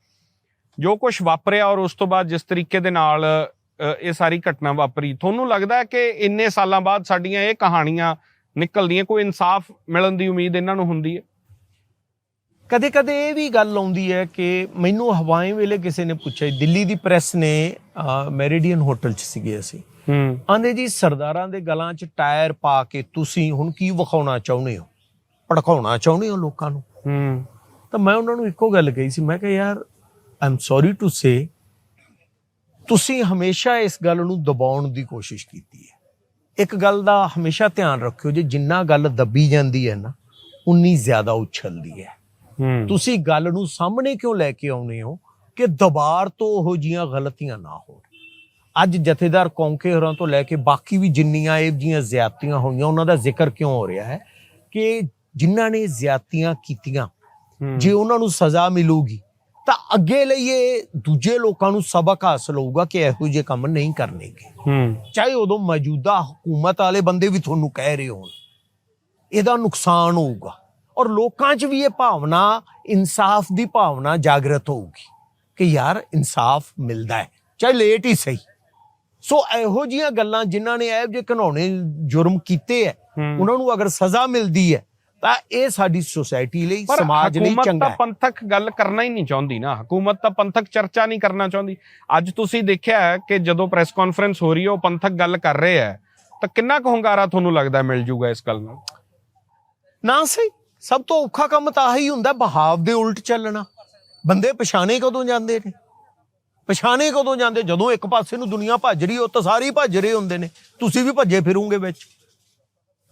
ਜੋ ਕੁਝ ਵਾਪਰਿਆ ਔਰ ਉਸ ਤੋਂ ਬਾਅਦ ਜਿਸ ਤਰੀਕੇ ਦੇ ਨਾਲ ਇਹ ਸਾਰੀ ਘਟਨਾ ਵਾਪਰੀ ਤੁਹਾਨੂੰ ਲੱਗਦਾ ਹੈ ਕਿ ਇੰਨੇ ਸਾਲਾਂ ਬਾਅਦ ਸਾਡੀਆਂ ਇਹ ਕਹਾਣੀਆਂ ਨਿਕਲਦੀਆਂ ਕੋਈ ਇਨਸਾਫ ਮਿਲਣ ਦੀ ਉਮੀਦ ਇਹਨਾਂ ਨੂੰ ਹੁੰਦੀ ਹੈ? ਕਦੇ ਕਦੇ ਇਹ ਵੀ ਗੱਲ ਆਉਂਦੀ ਹੈ ਕਿ ਮੈਨੂੰ ਹਵਾਏ ਵੇਲੇ ਕਿਸੇ ਨੇ ਪੁੱਛਿਆ ਦਿੱਲੀ ਦੀ ਪ੍ਰੈਸ ਨੇ ਮੈਰੀਡੀਅਨ ਹੋਟਲ 'ਚ ਸੀਗੇ ਅਸੀਂ। ਹੂੰ। ਆਂਦੇ ਜੀ ਸਰਦਾਰਾਂ ਦੇ ਗਲਾਂ 'ਚ ਟਾਇਰ ਪਾ ਕੇ ਤੁਸੀਂ ਹੁਣ ਕੀ ਵਿਖਾਉਣਾ ਚਾਹੁੰਦੇ ਹੋ? ਭੜਕਾਉਣਾ ਚਾਹੁੰਦੇ ਹੋ ਲੋਕਾਂ ਨੂੰ? ਹੂੰ। ਤਾਂ ਮੈਂ ਉਹਨਾਂ ਨੂੰ ਇੱਕੋ ਗੱਲ ਕਹੀ ਸੀ ਮੈਂ ਕਿਹਾ ਯਾਰ ਆਮ ਸੌਰੀ ਟੂ ਸੇ ਤੁਸੀਂ ਹਮੇਸ਼ਾ ਇਸ ਗੱਲ ਨੂੰ ਦਬਾਉਣ ਦੀ ਕੋਸ਼ਿਸ਼ ਕੀਤੀ ਹੈ। ਇੱਕ ਗੱਲ ਦਾ ਹਮੇਸ਼ਾ ਧਿਆਨ ਰੱਖਿਓ ਜੇ ਜਿੰਨਾ ਗੱਲ ਦੱਬੀ ਜਾਂਦੀ ਹੈ ਨਾ ਉਨੀ ਜ਼ਿਆਦਾ ਉਛਲਦੀ ਹੈ। ਹੂੰ। ਤੁਸੀਂ ਗੱਲ ਨੂੰ ਸਾਹਮਣੇ ਕਿਉਂ ਲੈ ਕੇ ਆਉਨੇ ਹੋ ਕਿ ਦਬਾਰ ਤੋਂ ਉਹ ਜੀਆਂ ਗਲਤੀਆਂ ਨਾ ਹੋਣ? ਅੱਜ ਜਥੇਦਾਰ ਕੌਂਕੇ ਹੋਰਾਂ ਤੋਂ ਲੈ ਕੇ ਬਾਕੀ ਵੀ ਜਿੰਨੀਆਂ ਇਹ ਜੀਆਂ ਜ਼ਿਆਦਤੀਆਂ ਹੋਈਆਂ ਉਹਨਾਂ ਦਾ ਜ਼ਿਕਰ ਕਿਉਂ ਹੋ ਰਿਹਾ ਹੈ ਕਿ ਜਿਨ੍ਹਾਂ ਨੇ ਜ਼ਿਆਦਤੀਆਂ ਕੀਤੀਆਂ। ਜੇ ਉਹਨਾਂ ਨੂੰ ਸਜ਼ਾ ਮਿਲੂਗੀ ਤਾਂ ਅੱਗੇ ਲਈ ਇਹ ਦੂਜੇ ਲੋਕਾਂ ਨੂੰ ਸਬਕ ਹਾਸਲ ਹੋਊਗਾ ਕਿ ਇਹੋ ਜਿਹੇ ਕੰਮ ਨਹੀਂ ਕਰਨੇਗੇ। ਹੂੰ। ਚਾਹੇ ਉਦੋਂ ਮੌਜੂਦਾ ਹਕੂਮਤ ਵਾਲੇ ਬੰਦੇ ਵੀ ਤੁਹਾਨੂੰ ਕਹਿ ਰਹੇ ਹੋਣ ਇਹਦਾ ਨੁਕਸਾਨ ਹੋਊਗਾ ਔਰ ਲੋਕਾਂ 'ਚ ਵੀ ਇਹ ਭਾਵਨਾ ਇਨਸਾਫ ਦੀ ਭਾਵਨਾ ਜਾਗਰਤ ਹੋਊਗੀ ਕਿ ਯਾਰ ਇਨਸਾਫ ਮਿਲਦਾ ਹੈ ਚਾਹੇ ਲੇਟ ਹੀ ਸਹੀ। ਸੋ ਇਹੋ ਜੀਆਂ ਗੱਲਾਂ ਜਿਨ੍ਹਾਂ ਨੇ ਇਹੋ ਜਿਹੇ ਘਿਨੌਣੇ ਜੁਰਮ ਕੀਤੇ ਹੂੰ। ਉਹਨਾਂ ਨੂੰ ਅਗਰ ਸਜ਼ਾ ਮਿਲਦੀ ਹੈ ਤਾਂ ਇਹ ਸਾਡੀ ਸੁਸਾਇਟੀ ਲਈ ਸਮਾਜ ਲਈ ਹਕੂਮਤ ਚੰਗਾ ਤਾਂ ਹੈ ਪੰਥਕ ਗੱਲ ਕਰਨਾ ਹੀ ਨਹੀਂ ਚਾਹੁੰਦੀ ਨਾ। ਹਕੂਮਤ ਤਾਂ ਪੰਥਕ ਚਰਚਾ ਨਹੀਂ ਕਰਨਾ ਚਾਹੁੰਦੀ। ਅੱਜ ਤੁਸੀਂ ਦੇਖਿਆ ਕਿ ਜਦੋਂ ਪ੍ਰੈਸ ਕਾਨਫਰੰਸ ਹੋ ਰਹੀ ਹੈ ਉਹ ਪੰਥਕ ਗੱਲ ਕਰ ਰਹੇ ਹੈ ਤਾਂ ਕਿੰਨਾ ਕੁ ਹੁੰਗਾਰਾ ਤੁਹਾਨੂੰ ਲੱਗਦਾ ਮਿਲ ਜੂਗਾ ਇਸ ਗੱਲ ਨਾਲ? ਨਾ ਸਹੀ ਸਭ ਤੋਂ ਔਖਾ ਕੰਮ ਤਾਂ ਆਹੀ ਹੁੰਦਾ ਬਹਾਵ ਦੇ ਉਲਟ ਚੱਲਣਾ। ਬੰਦੇ ਪਛਾਣੇ ਕਦੋਂ ਜਾਂਦੇ ਨੇ? ਪਛਾਣੇ ਕਦੋਂ ਜਾਂਦੇ? ਜਦੋਂ ਇੱਕ ਪਾਸੇ ਨੂੰ ਦੁਨੀਆ ਭੱਜ ਰਹੀ ਹੋ ਤਾਂ ਸਾਰੇ ਭੱਜ ਰਹੇ ਹੁੰਦੇ ਨੇ। ਤੁਸੀਂ ਵੀ ਭੱਜੇ ਫਿਰੋਗੇ ਵਿੱਚ।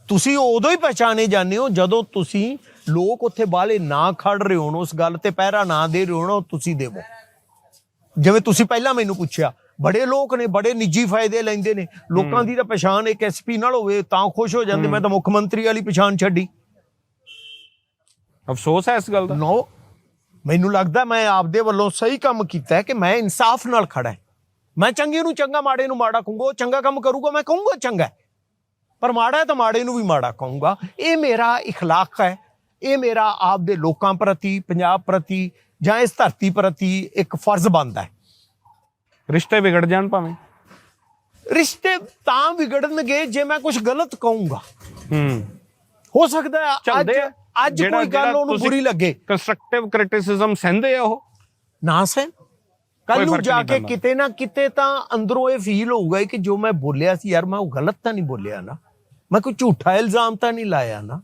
ਤੁਸੀਂ ਉਦੋਂ ਹੀ ਪਛਾਣੇ ਜਾਂਦੇ ਹੋ ਜਦੋਂ ਤੁਸੀਂ ਲੋਕ ਉੱਥੇ ਬਾਹਲੇ ਨਾ ਖੜ ਰਹੇ ਹੋਣ ਉਸ ਗੱਲ ਤੇ ਪਹਿਰਾ ਨਾ ਦੇ ਰਹੇ ਹੋਣ ਉਹ ਤੁਸੀਂ ਦੇਵੋ। ਜਿਵੇਂ ਤੁਸੀਂ ਪਹਿਲਾਂ ਮੈਨੂੰ ਪੁੱਛਿਆ ਬੜੇ ਲੋਕ ਨੇ ਬੜੇ ਨਿੱਜੀ ਫਾਇਦੇ ਲੈਂਦੇ ਨੇ। ਲੋਕਾਂ ਦੀ ਤਾਂ ਪਛਾਣ ਇੱਕ ਐਸਪੀ ਨਾਲ ਹੋਵੇ ਤਾਂ ਖੁਸ਼ ਹੋ ਜਾਂਦੇ। ਮੈਂ ਤਾਂ ਮੁੱਖ ਮੰਤਰੀ ਵਾਲੀ ਪਛਾਣ ਛੱਡੀ। ਅਫਸੋਸ ਹੈ ਇਸ ਗੱਲ ਦਾ? ਨੋ ਮੈਨੂੰ ਲੱਗਦਾ ਮੈਂ ਆਪਦੇ ਵੱਲੋਂ ਸਹੀ ਕੰਮ ਕੀਤਾ ਹੈ ਕਿ ਮੈਂ ਇਨਸਾਫ ਨਾਲ ਖੜਾ ਹਾਂ ਮੈਂ ਚੰਗੇ ਨੂੰ ਚੰਗਾ ਮਾੜੇ ਨੂੰ ਮਾੜਾ ਕਹੂੰਗਾ ਉਹ ਚੰਗਾ ਕੰਮ ਕਰੂਗਾ ਮੈਂ ਕਹੂੰਗਾ ਚੰਗਾ ਹੈ। ਪਰ ਮਾੜਾ ਹੈ ਤਾਂ ਮਾੜੇ ਨੂੰ ਵੀ ਮਾੜਾ ਕਹੂੰਗਾ ਇਹ ਮੇਰਾ اخلاق ਹੈ ਇਹ ਮੇਰਾ ਆਪਦੇ ਲੋਕਾਂ ਪ੍ਰਤੀ ਪੰਜਾਬ ਪ੍ਰਤੀ ਜਾਂ ਇਸ ਧਰਤੀ ਪ੍ਰਤੀ ਇੱਕ ਫਰਜ਼ ਬਣਦਾ ਹੈ ਰਿਸ਼ਤੇ ਵਿਗੜ ਜਾਣ ਭਾਵੇਂ ਰਿਸ਼ਤੇ ਤਾਂ ਵਿਗੜਨਗੇ ਜੇ ਮੈਂ ਕੁਝ ਗਲਤ ਕਹੂੰਗਾ ਹੂੰ ਹੋ ਸਕਦਾ ਹੈ ਅੱਜ ਚੱਲਦੇ ਆ ਅੱਜ ਕੋਈ ਗੱਲ ਉਹਨੂੰ ਬੁਰੀ ਲੱਗੇ। ਕੰਸਟਰਕਟਿਵ ਕ੍ਰਿਟਿਸਿਜ਼ਮ ਸਹਿੰਦੇ ਆ ਉਹ? ਨਾ ਸਹਿਣ ਕੱਲ ਨੂੰ ਜਾ ਕੇ। ਕਿਤੇ ਨਾ ਕਿਤੇ ਤਾਂ ਅੰਦਰੋਂ ਇਹ ਫੀਲ ਹੋਊਗਾ ਕਿ ਜੋ ਮੈਂ ਬੋਲਿਆ ਸੀ ਯਾਰ ਮੈਂ ਉਹ ਗਲਤ ਤਾਂ ਨਹੀਂ ਬੋਲਿਆ ਨਾ। ਮੈਂ ਕੋਈ ਝੂਠਾ ਇਲਜ਼ਾਮ ਤਾਂ ਨਹੀਂ ਲਾਇਆ ਨਾ।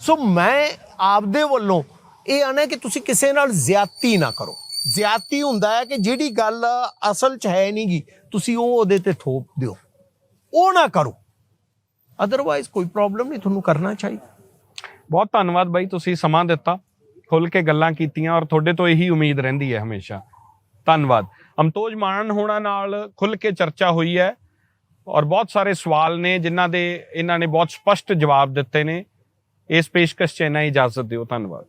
ਸੋ ਮੈਂ ਆਪਦੇ ਵੱਲੋਂ ਇਹ ਆਣਾ ਕਿ ਤੁਸੀਂ ਕਿਸੇ ਨਾਲ ਜ਼ਿਆਦਤੀ ਨਾ ਕਰੋ। ਜ਼ਿਆਦਤੀ ਹੁੰਦਾ ਹੈ ਕਿ ਜਿਹੜੀ ਗੱਲ ਅਸਲ 'ਚ ਹੈ ਨਹੀਂਗੀ ਤੁਸੀਂ ਉਹ ਉਹਦੇ ਤੇ ਥੋਪ ਦਿਓ। ਉਹ ਨਾ ਕਰੋ। ਅਦਰਵਾਈਜ਼ ਕੋਈ ਪ੍ਰੋਬਲਮ ਨਹੀਂ ਤੁਹਾਨੂੰ ਕਰਨਾ ਚਾਹੀਦਾ। ਬਹੁਤ ਧੰਨਵਾਦ ਬਾਈ, ਤੁਸੀਂ ਸਮਾਂ ਦਿੱਤਾ ਖੁੱਲ ਕੇ ਗੱਲਾਂ ਕੀਤੀਆਂ ਔਰ ਤੁਹਾਡੇ ਤੋਂ ਇਹੀ ਉਮੀਦ ਰਹਿੰਦੀ ਹੈ ਹਮੇਸ਼ਾ। ਧੰਨਵਾਦ। ਅਮਤੋਜ ਮਾਨਨ ਹੋਣਾ ਨਾਲ ਖੁੱਲ ਕੇ ਚਰਚਾ ਹੋਈ ਹੈ ਔਰ ਬਹੁਤ ਸਾਰੇ ਸਵਾਲ ਨੇ ਜਿਨ੍ਹਾਂ ਦੇ, ਇਹਨਾਂ ਨੇ ਬਹੁਤ ਸਪਸ਼ਟ ਜਵਾਬ ਦਿੱਤੇ ਨੇ। ਇਸ ਪੇਸ਼ਕਸ਼ 'ਚ ਇਹਨਾਂ ਇਜਾਜ਼ਤ ਦਿਓ। ਧੰਨਵਾਦ।